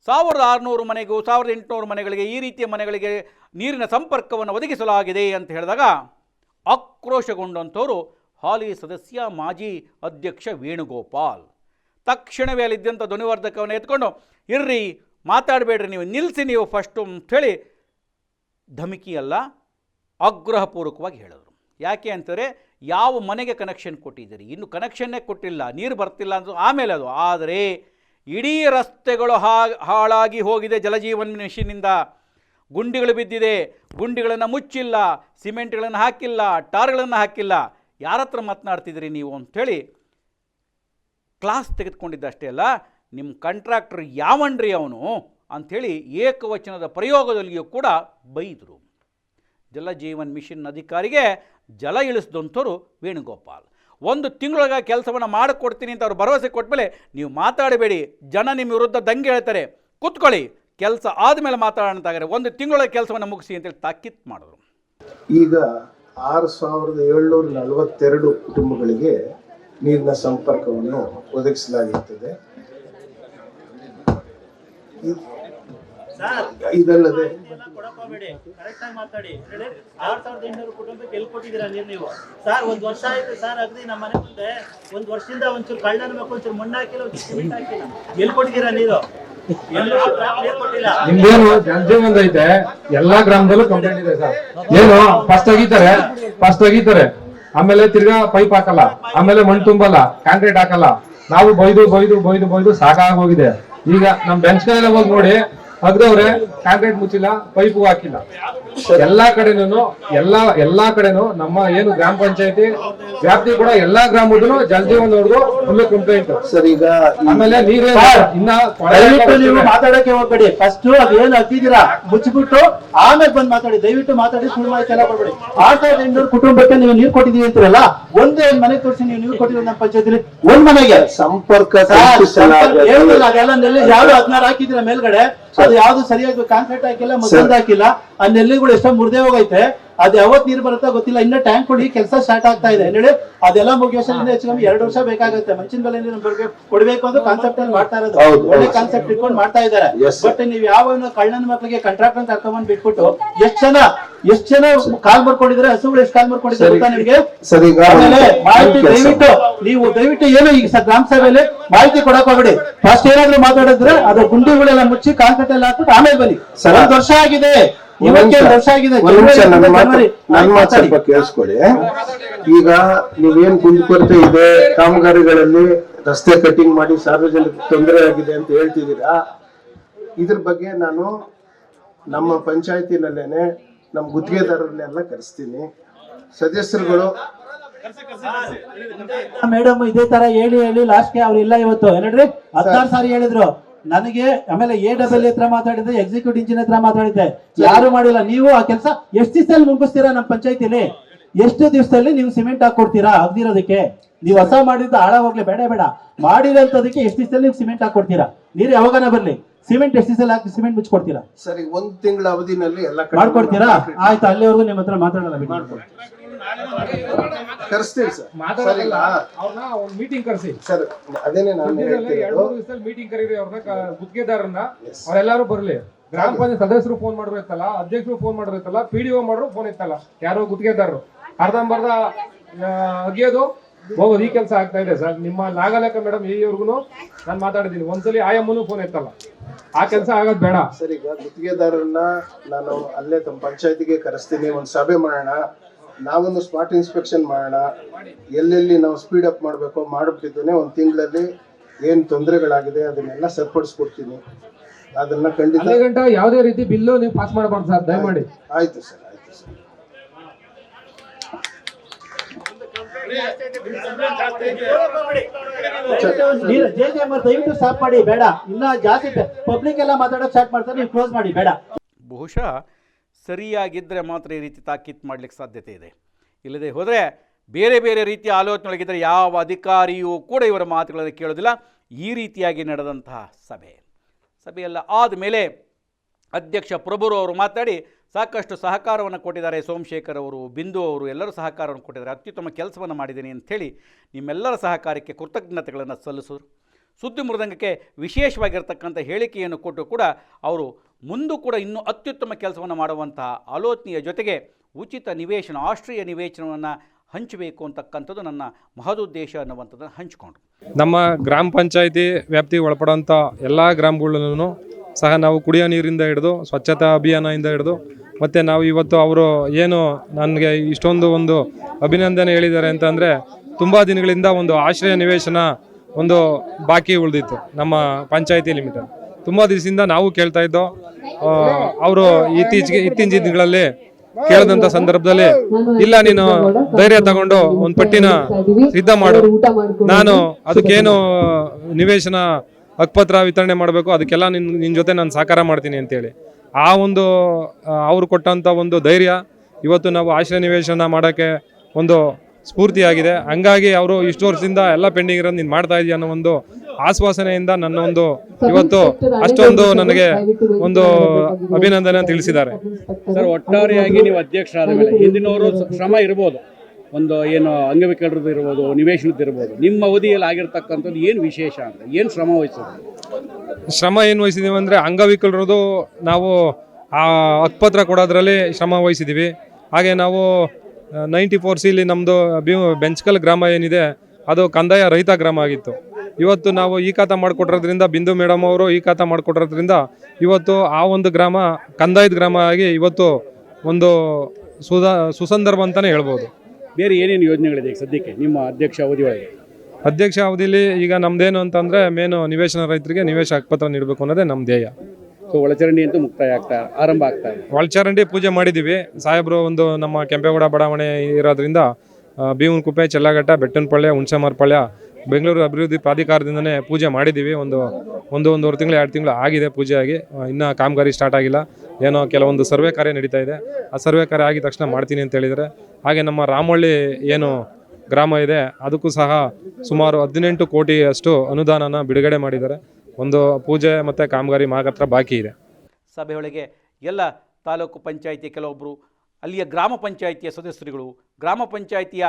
D: ಸಾವಿರದ ಆರುನೂರು ಮನೆಗೂ, ಸಾವಿರದ ಎಂಟುನೂರು ಮನೆಗಳಿಗೆ ಈ ರೀತಿಯ ಮನೆಗಳಿಗೆ ನೀರಿನ ಸಂಪರ್ಕವನ್ನು ಒದಗಿಸಲಾಗಿದೆ ಅಂತ ಹೇಳಿದಾಗ ಆಕ್ರೋಶಗೊಂಡಂಥವರು ಹಾಲಿ ಸದಸ್ಯ ಮಾಜಿ ಅಧ್ಯಕ್ಷ ವೇಣುಗೋಪಾಲ್. ತಕ್ಷಣವೇ ಅಲ್ಲಿದ್ದಂಥ ಧ್ವನಿವರ್ಧಕವನ್ನು ಎತ್ಕೊಂಡು, ಇರ್ರಿ, ಮಾತಾಡಬೇಡ್ರಿ ನೀವು ನಿಲ್ಲಿಸಿ ನೀವು ಫಸ್ಟು ಅಂಥೇಳಿ ಧಮಕಿಯಲ್ಲ ಆಗ್ರಹಪೂರ್ವಕವಾಗಿ ಹೇಳಿದ್ರು. ಯಾಕೆ ಅಂತಾರೆ, ಯಾವ ಮನೆಗೆ ಕನೆಕ್ಷನ್ ಕೊಟ್ಟಿದ್ದೀರಿ? ಇನ್ನು ಕನೆಕ್ಷನ್ನೇ ಕೊಟ್ಟಿಲ್ಲ, ನೀರು ಬರ್ತಿಲ್ಲ ಅಂತ ಆಮೇಲೆ ಅದು, ಆದರೆ ಇಡೀ ರಸ್ತೆಗಳು ಹಾಳಾಗಿ ಹೋಗಿದೆ ಜಲಜೀವನ್ ಮಿಷನ್ನಿಂದ. ಗುಂಡಿಗಳು ಬಿದ್ದಿದೆ. ಗುಂಡಿಗಳನ್ನು ಮುಚ್ಚಿಲ್ಲ, ಸಿಮೆಂಟ್ಗಳನ್ನು ಹಾಕಿಲ್ಲ, ಟಾರ್ಗಳನ್ನು ಹಾಕಿಲ್ಲ. ಯಾರ ಹತ್ರ ಮಾತನಾಡ್ತಿದ್ದೀರಿ ನೀವು ಅಂಥೇಳಿ ಕ್ಲಾಸ್ ತೆಗೆದುಕೊಂಡಿದ್ದಷ್ಟೇ ಅಲ್ಲ ನಿಮ್ಮ ಕಾಂಟ್ರಾಕ್ಟರ್ ಯಾವನ್ರಿ ಅವನು ಅಂಥೇಳಿ ಏಕವಚನದ ಪ್ರಯೋಗದಲ್ಲಿಯೂ ಕೂಡ ಬೈದರು. ಜಲಜೀವನ್ ಮಿಷನ್ ಅಧಿಕಾರಿಗೆ ಜಲ ಇಳಿಸಿದಂಥವ್ರು ವೇಣುಗೋಪಾಲ್. ಒಂದು ತಿಂಗಳೊಳಗೆ ಕೆಲಸವನ್ನು ಮಾಡಿಕೊಡ್ತೀನಿ ಅಂತ ಅವ್ರು ಭರವಸೆ ಕೊಟ್ಟಮೇಲೆ ನೀವು ಮಾತಾಡಬೇಡಿ. ಜನ ನಿಮ್ಮ ವಿರುದ್ಧ ದಂಗೆ ಹೇಳ್ತಾರೆ. ಕೂತ್ಕೊಳ್ಳಿ. ಕೆಲಸ ಆದಮೇಲೆ ಮಾತಾಡೋಣ ಅಂತಾಗಾರೆ ಒಂದು ತಿಂಗಳ ಕೆಲಸವನ್ನು ಮುಗಿಸಿ ಅಂತೇಳಿ ತಾಕೀತ್ ಮಾಡಿದ್ರು.
J: ಈಗ ಆರು ಸಾವಿರದ ಏಳ್ನೂರ ನಲವತ್ತೆರಡು ಕುಟುಂಬಗಳಿಗೆ ನೀರಿನ ಸಂಪರ್ಕವನ್ನು ಒದಗಿಸಲಾಗುತ್ತದೆ ಇದಲ್ಲದೆ
K: ನಿಮ್ದೇನು ಜನಜೀವನ ಐತೆ? ಎಲ್ಲಾ ಗ್ರಾಮದಲ್ಲೂ ಕಂಪ್ಲೇಂಟ್ ಇದೆ ಸರ್. ಏನು? ಫಸ್ಟ್ ತೆಗಿತಾರೆ. ಫಸ್ಟ್ ತೆಗಿತಾರೆ. ಆಮೇಲೆ ತಿರ್ಗಾ ಪೈಪ್ ಹಾಕಲ್ಲ. ಆಮೇಲೆ ಮಣ್ಣು ತುಂಬಲ್ಲ. ಕಾಂಕ್ರೀಟ್ ಹಾಕಲ್ಲ. ನಾವು ಬೈದು ಬೈದು ಬೈದು ಬೈದು ಸಾಕಾಗಿ ಹೋಗಿದೆ ಈಗ ನಮ್ ಬೆಂಚ್ ಕಡೆಲ್ಲ ಹೋಗಿ ನೋಡಿ ಅಗ್ದವ್ರೆ ಟ್ಯಾಬ್ಲೆಟ್ ಮುಚ್ಚಿಲ್ಲ ಪೈಪು ಹಾಕಿಲ್ಲ. ಎಲ್ಲಾ ಕಡೆನೂ ಎಲ್ಲಾ ಎಲ್ಲಾ ಕಡೆನೂ ನಮ್ಮ ಏನು ಗ್ರಾಮ ಪಂಚಾಯತಿ ವ್ಯಾಪ್ತಿ ಕೂಡ ಎಲ್ಲಾ ಗ್ರಾಮದಲ್ಲೂ ಜಲಜೀವನ್ ಅವ್ರಿಗೂ ಫುಲ್ ಕಂಪ್ಲೇಂಟ್
J: ಸರ್ ಈಗ
K: ಆಮೇಲೆ
C: ನೀವೇ
K: ಇನ್ನ
C: ದಯವಿಟ್ಟು ನೀವು ಮಾತಾಡಕ್ಕೆ ಹೋಗ್ಬೇಡಿ. ಫಸ್ಟ್ ಅದೇನು ಹತ್ತಿದ್ದೀರಾ ಮುಚ್ಚಿಬಿಟ್ಟು ಆಮೇಲೆ ಬಂದ್ ಮಾತಾಡಿ. ದಯವಿಟ್ಟು ಮಾತಾಡಿ ಸುಳ್ಳು ಮಾಹಿತಿ ಎಲ್ಲ ಕೊಡ್ಬೇಡಿ. ಆರ್ ಸಾವಿರದ ಎಂಟುನೂರು ಕುಟುಂಬಕ್ಕೆ ನೀವು ನೀರು ಕೊಟ್ಟಿದ್ದೀವಿ ಅಂತೀರಲ್ಲ ಒಂದೇ ಒಂದ್ ಮನೆ ತೋರಿಸಿ ನೀವು ನೀರು ಕೊಟ್ಟಿದ್ರೆ ನಮ್ಮ ಪಂಚಾಯತಿಲಿ ಒಂದ್ ಮನೆಗೆ.
J: ಸಂಪರ್ಕ
C: ಅದೆಲ್ಲ ನೆಲ್ಲಿ ಯಾವ್ದು ಹದಿನಾರು ಹಾಕಿದ್ರ ಮೇಲ್ಗಡೆ? ಅದು ಯಾವ್ದು ಸರಿಯಾಗಿ ಕಾಂಕ್ರೀಟ್ ಹಾಕಿಲ್ಲ ಮತ್ತೊಂದು ಹಾಕಿಲ್ಲ ಆ ನೆಲ್ಲಿಗಳು ಎಷ್ಟೋ ಮುರಿದೇ ಹೋಗೈತೆ. ಅದು ಯಾವತ್ ನೀರ್ ಬರುತ್ತೋ ಗೊತ್ತಿಲ್ಲ. ಇನ್ನ ಟ್ಯಾಂಕ್ ಕೊಡಿ ಕೆಲಸ ಸ್ಟಾರ್ಟ್ ಆಗ್ತಾ ಇದೆ. ಹೇಳಿ ಅದೆಲ್ಲ ಮುಗಿಯೋಷ್ಟರಿಂದ ಹೆಚ್ಚು ಕಮ್ಮಿ ಎರಡು ವರ್ಷ ಬೇಕಾಗುತ್ತೆ. ಮಂಚಿನ ಬೆಲೆ ನೀರು ನಮ್ಗೆ ಕೊಡ್ಬೇಕು ಅಂತ ಕಾನ್ಸೆಪ್ಟ್ ಅಲ್ಲಿ ಮಾಡ್ತಾ ಇರೋದು. ಒಳ್ಳೆ ಕಾನ್ಸೆಪ್ಟ್ ಇಟ್ಕೊಂಡು ಮಾಡ್ತಾ ಇದ್ದಾರೆ.
J: Sir.
C: ಬಟ್ ನೀವು ಯಾವ ಕಳ್ಳನ ಮಕ್ಕಳಿಗೆ ಕಾಂಟ್ರಾಕ್ಟ್ ಅಂತ ಕರ್ಕೊಂಡ್ ಬಿಟ್ಬಿಟ್ಟು ಎಷ್ಟ್ ಜನ ಎಷ್ಟ್ ಜನ ಕಾಲ್ ಬರ್ಕೊಂಡಿದ್ರೆ ಹಸುಗಳು ಎಷ್ಟ್ ಕಾಲ್
J: ಬರ್ಕೊಂಡಿದ್ರೆ.
C: ಗೊತ್ತಾ ನಿಮ್ಗೆ? ಮಾಹಿತಿ. ದಯವಿಟ್ಟು ನೀವು ದಯವಿಟ್ಟು ಏನು ಈಗ ಗ್ರಾಮ ಸಭೆಯಲ್ಲಿ ಮಾಹಿತಿ ಕೊಡಕ್ ಹೋಗ್ಬೇಡಿ. ಫಸ್ಟ್ ಏನಾದ್ರು ಮಾತಾಡಿದ್ರೆ ಅದು ಗುಂಡಿಗಳೆಲ್ಲ ಮುಚ್ಚಿ ಕಾನ್ಸೆಪ್ಟ್ ಎಲ್ಲ ಹಾಕ್ಬಿಟ್ಟು ಆಮೇಲೆ ಬನ್ನಿ.
J: ಸರ್.
C: ಒಂದ್ ವರ್ಷ ಆಗಿದೆ. ವರ್ಷ ಆಗಿದೆ. ಜನವರಿ
J: ಮಾತು. ಸ್ವಲ್ಪ ಕೇಳಿಸ್ಕೊಳ್ಳಿ ಈಗ ನೀವೇನ್ ಕುಂದುಕೊರತೆ ಇದೆ ಕಾಮಗಾರಿಗಳಲ್ಲಿ ರಸ್ತೆ ಕಟ್ಟಿಂಗ್ ಮಾಡಿ ಸಾರ್ವಜನಿಕ ತೊಂದರೆ ಆಗಿದೆ ಅಂತ ಹೇಳ್ತಿದ್ದೀರಾ? ಇದ್ರ ಬಗ್ಗೆ ನಾನು ನಮ್ಮ ಪಂಚಾಯತಿನಲ್ಲೇನೆ ನಮ್ಮ ಗುತ್ತಿಗೆದಾರರನ್ನೆಲ್ಲ ಕರೆಸ್ತೀನಿ. ಸದಸ್ಯರುಗಳು
C: ಮೇಡಮ್ ಇದೇ ತರ ಹೇಳಿ ಹೇಳಿ ಲಾಸ್ಟ್ಗೆ ಅವ್ರು ಇಲ್ಲ ಇವತ್ತು. ಏನಡ್ರಿ ಹದಿನಾರು ಸಾರಿ ಹೇಳಿದ್ರು. ನನಗೆ ಆಮೇಲೆ ಎ ಡಬಲ್ ಹತ್ರ ಮಾತಾಡಿದ್ದೆ ಎಕ್ಸಿಕ್ಯೂಟಿವ್ ಇಂಜಿನಿಯರ್ ಹತ್ರ ಮಾತಾಡಿದ್ದೆ. ಯಾರು ಮಾಡಿಲ್ಲ ನೀವು ಆ ಕೆಲಸ ಎಷ್ಟು ದಿವಸದಲ್ಲಿ ಮುಗಿಸ್ತೀರಾ ನಮ್ಮ ಪಂಚಾಯತಿಲಿ? ಎಷ್ಟು ದಿವಸದಲ್ಲಿ ನೀವು ಸಿಮೆಂಟ್ ಹಾಕೊಡ್ತೀರಾ ಆಗದಿರೋದಕ್ಕೆ? ನೀವು ಹೊಸ ಮಾಡಿದ್ದು ಆಳ ಹೋಗ್ಲಿ ಬೇಡ ಬೇಡ. ಮಾಡಿರೋದಕ್ಕೆ ಎಷ್ಟು ದಿವಸದಲ್ಲಿ ನೀವು ಸಿಮೆಂಟ್ ಹಾಕೊಡ್ತೀರಾ ನೀರು ಯಾವಾಗನ ಬರ್ಲಿ. ಸಿಮೆಂಟ್ ಎಷ್ಟು ದಿವಸದಲ್ಲಿ ಹಾಕಿ ಸಿಮೆಂಟ್ ಮುಚ್ಕೊಡ್ತೀರಾ?
J: ಸರಿ ಒಂದ್ ತಿಂಗಳ ಅವಧಿನಲ್ಲಿ ಎಲ್ಲ ಕಡೆ
C: ಮಾಡ್ಕೊಡ್ತೀರಾ? ಆಯ್ತು ಅಲ್ಲಿವರೆಗೂ ನಿಮ್ಮ ಹತ್ರ ಮಾತಾಡಲ್ಲ.
J: ಕರೆಸ್ತೀವಿ ಸರ್.
K: ಅವ್ರನ್ನ ಒಂದು ಮೀಟಿಂಗ್ ಕರೆಸಿ.
J: ಸರ್ ಅದೇನೆ ನಾನು
K: ಎರಡು ಮೂರು ದಿವಸದಲ್ಲಿ ಮೀಟಿಂಗ್ ಕರೀರಿ ಅವ್ರನ್ನ ಗುತ್ತಿಗೆದಾರನ್ನ. ಅವರೆಲ್ಲರೂ ಬರ್ಲಿ. ಗ್ರಾಮ ಪಂಚಾಯತ್ ಸದಸ್ಯರು ಫೋನ್ ಮಾಡ್ರು ಇತ್ತಲ್ಲ ಅಧ್ಯಕ್ಷರು ಫೋನ್ ಮಾಡ್ರು ಇತ್ತಲ್ಲ ಪಿ ಡಿ ಒ ಮಾಡ್ರು ಫೋನ್ ಇತ್ತಲ್ಲ ಯಾರೋ ಗುತ್ತಿಗೆದಾರರು. ಅರ್ಧಂಬರ್ಧ ಅಗಿಯೋದು ಹೋಗೋದು ಈ ಕೆಲಸ ಆಗ್ತಾ ಇದೆ ಸರ್. ನಿಮ್ಮ ನಾಗಲೇಖ ಮೇಡಮ್ ಈವರೆಗೂ ನಾನು ಮಾತಾಡಿದ್ದೀನಿ. ಒಂದ್ಸಲಿ ಆಯಮ್ಮನು ಫೋನ್ ಇತ್ತಲ್ಲ ಆ ಕೆಲಸ ಆಗೋದು ಬೇಡ.
J: ಸರ್ ಈಗ ಗುತ್ತಿಗೆದಾರರನ್ನ ನಾನು ಅಲ್ಲೇ ತಮ್ಮ ಪಂಚಾಯತಿಗೆ ಕರೆಸ್ತೀನಿ. ಒಂದು ಸಭೆ ಮಾಡೋಣ. ನಾವೊಂದು ಸ್ಪಾಟ್ ಇನ್ಸ್ಪೆಕ್ಷನ್ ಮಾಡೋಣ. ಎಲ್ಲೆಲ್ಲಿ ನಾವು ಸ್ಪೀಡ್ ಅಪ್ ಮಾಡಬೇಕು ಮಾಡಿಬಿಟ್ಟಿದ್ದೇನೆ. ಒಂದು ತಿಂಗಳಲ್ಲಿ ಏನು ತೊಂದರೆಗಳಾಗಿದೆ ಅದನ್ನೆಲ್ಲ ಸರಿಪಡಿಸ್ಕೊಡ್ತೀನಿ. ಅದನ್ನ ಖಂಡಿತ
K: ಗಂಟ ಯಾವುದೇ ರೀತಿ ಬಿಲ್ಲು ನೀವು ಪಾಸ್ ಮಾಡಬಾರ್ದು ಸರ್ ದಯಮಾಡಿ.
J: ಆಯ್ತು. ಸರ್ ಆಯ್ತು ಸರ್.
C: ನೀರು ಜೆ ಜೆ ದಯವಿಟ್ಟು ಸ್ಟಾಪ್ ಮಾಡಿ ಬೇಡ. ಇನ್ನ ಜಾಸ್ತಿ ಪಬ್ಲಿಕ್ ಎಲ್ಲ ಮಾತಾಡೋಕೆ ಸ್ಟಾರ್ಟ್ ಮಾಡ್ತಾರೆ ನೀವು ಕ್ಲೋಸ್ ಮಾಡಿ ಬೇಡ.
D: ಬಹುಶಃ ಸರಿಯಾಗಿದ್ದರೆ ಮಾತ್ರ ಈ ರೀತಿ ತಾಕೀತು ಮಾಡಲಿಕ್ಕೆ ಸಾಧ್ಯತೆ ಇದೆ. ಇಲ್ಲದೆ ಹೋದರೆ ಬೇರೆ ಬೇರೆ ರೀತಿಯ ಆಲೋಚನೆಯೊಳಗಿದ್ದರೆ ಯಾವ ಅಧಿಕಾರಿಯೂ ಕೂಡ ಇವರ ಮಾತುಗಳನ್ನು ಕೇಳೋದಿಲ್ಲ ಈ ರೀತಿಯಾಗಿ ನಡೆದಂತಹ ಸಭೆ. ಸಭೆಯೆಲ್ಲ ಆದಮೇಲೆ ಅಧ್ಯಕ್ಷ ಪ್ರಭುರು ಅವರು ಮಾತಾಡಿ ಸಾಕಷ್ಟು ಸಹಕಾರವನ್ನು ಕೊಟ್ಟಿದ್ದಾರೆ. ಸೋಮಶೇಖರ್ ಅವರು, ಬಿಂದು ಅವರು ಎಲ್ಲರೂ ಸಹಕಾರವನ್ನು ಕೊಟ್ಟಿದ್ದಾರೆ. ಅತ್ಯುತ್ತಮ ಕೆಲಸವನ್ನು ಮಾಡಿದ್ದೀನಿ ಅಂಥೇಳಿ ನಿಮ್ಮೆಲ್ಲರ ಸಹಕಾರಕ್ಕೆ ಕೃತಜ್ಞತೆಗಳನ್ನು ಸಲ್ಲಿಸಿದರು. ಸುದ್ದಿ ಮೃದಂಗಕ್ಕೆ ವಿಶೇಷವಾಗಿರ್ತಕ್ಕಂಥ ಹೇಳಿಕೆಯನ್ನು ಕೊಟ್ಟು ಕೂಡ ಅವರು ಮುಂದೂ ಕೂಡ ಇನ್ನೂ ಅತ್ಯುತ್ತಮ ಕೆಲಸವನ್ನು ಮಾಡುವಂತಹ ಆಲೋಚನೆಯ ಜೊತೆಗೆ ಉಚಿತ ನಿವೇಶನ, ಆಶ್ರಯ ನಿವೇಶನವನ್ನು ಹಂಚಬೇಕು ಅಂತಕ್ಕಂಥದ್ದು ನನ್ನ ಮಹದುದ್ದೇಶ ಅನ್ನುವಂಥದ್ದನ್ನು ಹಂಚಿಕೊಂಡು
K: ನಮ್ಮ ಗ್ರಾಮ ಪಂಚಾಯಿತಿ ವ್ಯಾಪ್ತಿಗೆ ಒಳಪಡುವಂಥ ಎಲ್ಲ ಗ್ರಾಮಗಳಲ್ಲೂ ಸಹ ನಾವು ಕುಡಿಯೋ ನೀರಿಂದ ಹಿಡಿದು, ಸ್ವಚ್ಛತಾ ಅಭಿಯಾನದಿಂದ ಹಿಡಿದು, ಮತ್ತು ನಾವು ಇವತ್ತು ಅವರು ಏನು ನನಗೆ ಇಷ್ಟೊಂದು ಒಂದು ಅಭಿನಂದನೆ ಹೇಳಿದ್ದಾರೆ ಅಂತಂದರೆ ತುಂಬ ದಿನಗಳಿಂದ ಒಂದು ಆಶ್ರಯ ನಿವೇಶನ ಒಂದು ಬಾಕಿ ಉಳಿದಿತ್ತು ನಮ್ಮ ಪಂಚಾಯಿತಿ ಲಿಮಿಟಲ್ಲಿ. ತುಂಬ ದಿವಸದಿಂದ ನಾವು ಕೇಳ್ತಾ ಇದ್ದೋ ಅವರು ಇತ್ತೀಚೆಗೆ ಇತ್ತೀಚಿನ ದಿನಗಳಲ್ಲಿ ಕೇಳಿದಂತ ಸಂದರ್ಭದಲ್ಲಿ, ಇಲ್ಲ ನೀನು ಧೈರ್ಯ ತಗೊಂಡು ಒಂದು ಪಟ್ಟಿನ ಸಿದ್ಧ ಮಾಡು. ನಾನು ಅದಕ್ಕೇನು ನಿವೇಶನ ಹಕ್ಪತ್ರ ವಿತರಣೆ ಮಾಡಬೇಕು, ಅದಕ್ಕೆಲ್ಲ ನಿನ್ ನಿನ್ನ ಜೊತೆ ನಾನು ಸಹಕಾರ ಮಾಡ್ತೀನಿ ಅಂತೇಳಿ. ಆ ಒಂದು ಅವರು ಕೊಟ್ಟಂತ ಒಂದು ಧೈರ್ಯ, ಇವತ್ತು ನಾವು ಆಶ್ರಯ ನಿವೇಶನ ಮಾಡೋಕೆ ಒಂದು ಸ್ಫೂರ್ತಿಯಾಗಿದೆ. ಹಂಗಾಗಿ ಅವರು ಇಷ್ಟು ವರ್ಷದಿಂದ ಎಲ್ಲ ಪೆಂಡಿಂಗ್ ಇರೋದು ನೀನು ಮಾಡ್ತಾ ಇದೀಯ ಅನ್ನೋ ಒಂದು ಆಶ್ವಾಸನೆಯಿಂದ ನನ್ನ ಒಂದು ಇವತ್ತು ಅಷ್ಟೊಂದು ನನಗೆ ಒಂದು ಅಭಿನಂದನೆ ತಿಳಿಸಿದ್ದಾರೆ.
L: ಸರ್ ಒಟ್ಟಾರೆಯಾಗಿ ನೀವು ಅಧ್ಯಕ್ಷರಾದ ಮೇಲೆ ಹಿಂದಿನವರು ಶ್ರಮ ಇರ್ಬೋದು. ಒಂದು ಏನು ಅಂಗವಿಕಲರದ್ದು ಇರ್ಬೋದು ನಿವೇಶನದ್ದು ಇರ್ಬೋದು. ನಿಮ್ಮ ಅವಧಿಯಲ್ಲಿ ಆಗಿರ್ತಕ್ಕಂಥದ್ದು ಏನು ವಿಶೇಷ ಅಂತ ಏನು ಶ್ರಮ ವಹಿಸಿದ್ರು?
K: ಶ್ರಮ ಏನು ವಹಿಸಿದ್ದೀವಿ ಅಂದರೆ ಅಂಗವಿಕಲರದು ನಾವು ಆ ಹಕ್ಪತ್ರ ಕೊಡೋದ್ರಲ್ಲಿ ಶ್ರಮ ವಹಿಸಿದ್ದೀವಿ ಹಾಗೆ ನಾವು ನೈಂಟಿ ಫೋರ್ ಸಿಲಿ ನಮ್ಮದು ಬೆಂಚ್ಕಲ್ ಗ್ರಾಮ ಏನಿದೆ ಅದು ಕಂದಾಯ ರಹಿತ ಗ್ರಾಮ ಆಗಿತ್ತು. ಇವತ್ತು ನಾವು ಈ ಖಾತ ಮಾಡಿಕೊಟ್ಟಿರೋದ್ರಿಂದ ಬಿಂದು ಮೇಡಮ್ ಅವರು ಈ ಖಾತ ಮಾಡಿಕೊಟ್ಟಿರೋದ್ರಿಂದ ಇವತ್ತು ಆ ಒಂದು ಗ್ರಾಮ ಕಂದಾಯದ ಗ್ರಾಮ ಆಗಿ ಇವತ್ತು ಒಂದು ಸುಧಾ ಸುಸಂದರ್ಭ ಅಂತಲೇ ಹೇಳ್ಬೋದು.
L: ಬೇರೆ ಏನೇನು ಯೋಜನೆಗಳಿದೆ ಈಗ ಸದ್ಯಕ್ಕೆ ನಿಮ್ಮ ಅಧ್ಯಕ್ಷ ಅವಧಿಯೊಳಗೆ?
K: ಅಧ್ಯಕ್ಷ ಅವಧಿಲಿ ಈಗ ನಮ್ದೇನು ಅಂತಂದರೆ ಮೇನು ನಿವೇಶನ ರೈತರಿಗೆ ನಿವೇಶ ಹಕ್ಪತ್ರ ನೀಡಬೇಕು ಅನ್ನೋದೇ ನಮ್ಮ ಧ್ಯೇಯ.
L: ಸೊ ಒಳಚರಂಡಿ ಅಂತೂ ಮುಕ್ತಾಯ ಆಗ್ತಾ, ಆರಂಭ ಆಗ್ತಾ ಇದೆ.
K: ಒಳಚರಂಡಿ ಪೂಜೆ ಮಾಡಿದ್ದೀವಿ ಸಾಹೇಬರು ಒಂದು ನಮ್ಮ ಕೆಂಪೇಗೌಡ ಬಡಾವಣೆ ಇರೋದ್ರಿಂದ ಕುಪ್ಪೆ ಚೆಲ್ಲಾಘಟ್ಟ ಬೆಟ್ಟನಪಾಳ್ಯ ಹುಣಸೆಮಾರ್ಪಾಳ್ಯ ಬೆಂಗಳೂರು ಅಭಿವೃದ್ಧಿ ಪ್ರಾಧಿಕಾರದಿಂದನೇ ಪೂಜೆ ಮಾಡಿದ್ದೀವಿ ಒಂದು ಒಂದು, ಒಂದೂವರೆ ತಿಂಗಳು, ಎರಡು ತಿಂಗಳು ಆಗಿದೆ ಪೂಜೆ ಆಗಿ ಇನ್ನೂ ಕಾಮಗಾರಿ ಸ್ಟಾರ್ಟ್ ಆಗಿಲ್ಲ. ಏನೋ ಕೆಲವೊಂದು ಸರ್ವೆ ಕಾರ್ಯ ನಡೀತಾ ಇದೆ. ಆ ಸರ್ವೆ ಕಾರ್ಯ ಆಗಿದ ತಕ್ಷಣ ಮಾಡ್ತೀನಿ ಅಂತ ಹೇಳಿದರೆ ಹಾಗೆ ನಮ್ಮ ರಾಮಹಳ್ಳಿ ಏನು ಗ್ರಾಮ ಇದೆ, ಅದಕ್ಕೂ ಸಹ ಸುಮಾರು ಹದಿನೆಂಟು ಕೋಟಿಯಷ್ಟು ಅನುದಾನನ ಬಿಡುಗಡೆ ಮಾಡಿದ್ದಾರೆ. ಒಂದು ಪೂಜೆ ಮತ್ತು ಕಾಮಗಾರಿ ಮಾತ್ರ ಬಾಕಿ ಇದೆ.
D: ಸಭೆಯೊಳಗೆ ಎಲ್ಲ ತಾಲೂಕು ಪಂಚಾಯಿತಿ ಕೆಲವೊಬ್ಬರು ಅಲ್ಲಿಯ ಗ್ರಾಮ ಪಂಚಾಯಿತಿಯ ಸದಸ್ಯರುಗಳು, ಗ್ರಾಮ ಪಂಚಾಯಿತಿಯ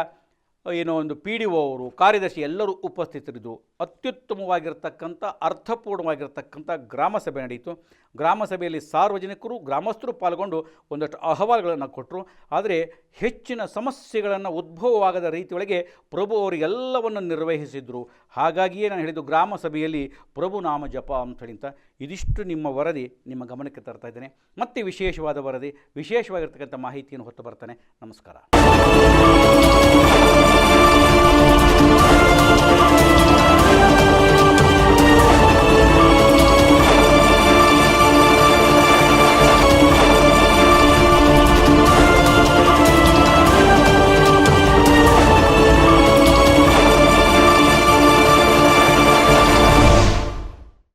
D: ಏನೋ ಒಂದು ಪಿ ಡಿ ಒ ಅವರು, ಕಾರ್ಯದರ್ಶಿ ಎಲ್ಲರೂ ಉಪಸ್ಥಿತರಿದ್ದು, ಅತ್ಯುತ್ತಮವಾಗಿರ್ತಕ್ಕಂಥ, ಅರ್ಥಪೂರ್ಣವಾಗಿರ್ತಕ್ಕಂಥ ಗ್ರಾಮ ಸಭೆ ನಡೆಯಿತು. ಗ್ರಾಮ ಸಭೆಯಲ್ಲಿ ಸಾರ್ವಜನಿಕರು, ಗ್ರಾಮಸ್ಥರು ಪಾಲ್ಗೊಂಡು ಒಂದಷ್ಟು ಅಹವಾಲುಗಳನ್ನು ಕೊಟ್ಟರು ಆದರೆ ಹೆಚ್ಚಿನ ಸಮಸ್ಯೆಗಳನ್ನು ಉದ್ಭವವಾಗದ ರೀತಿಯೊಳಗೆ ಪ್ರಭು ಅವರು ಎಲ್ಲವನ್ನು ನಿರ್ವಹಿಸಿದರು. ಹಾಗಾಗಿಯೇ ನಾನು ಹೇಳಿದ್ದು ಗ್ರಾಮ ಸಭೆಯಲ್ಲಿ ಪ್ರಭು ನಾಮ ಜಪ ಅಂತ ಹೇಳಿ ಅಂತ ಇದಿಷ್ಟು ನಿಮ್ಮ ವರದಿ, ನಿಮ್ಮ ಗಮನಕ್ಕೆ ತರ್ತಾ ಇದ್ದೇನೆ. ಮತ್ತೆ ವಿಶೇಷವಾದ ವರದಿ, ವಿಶೇಷವಾಗಿರ್ತಕ್ಕಂಥ ಮಾಹಿತಿಯನ್ನು ಹೊತ್ತು ಬರ್ತಾನೆ. ನಮಸ್ಕಾರ.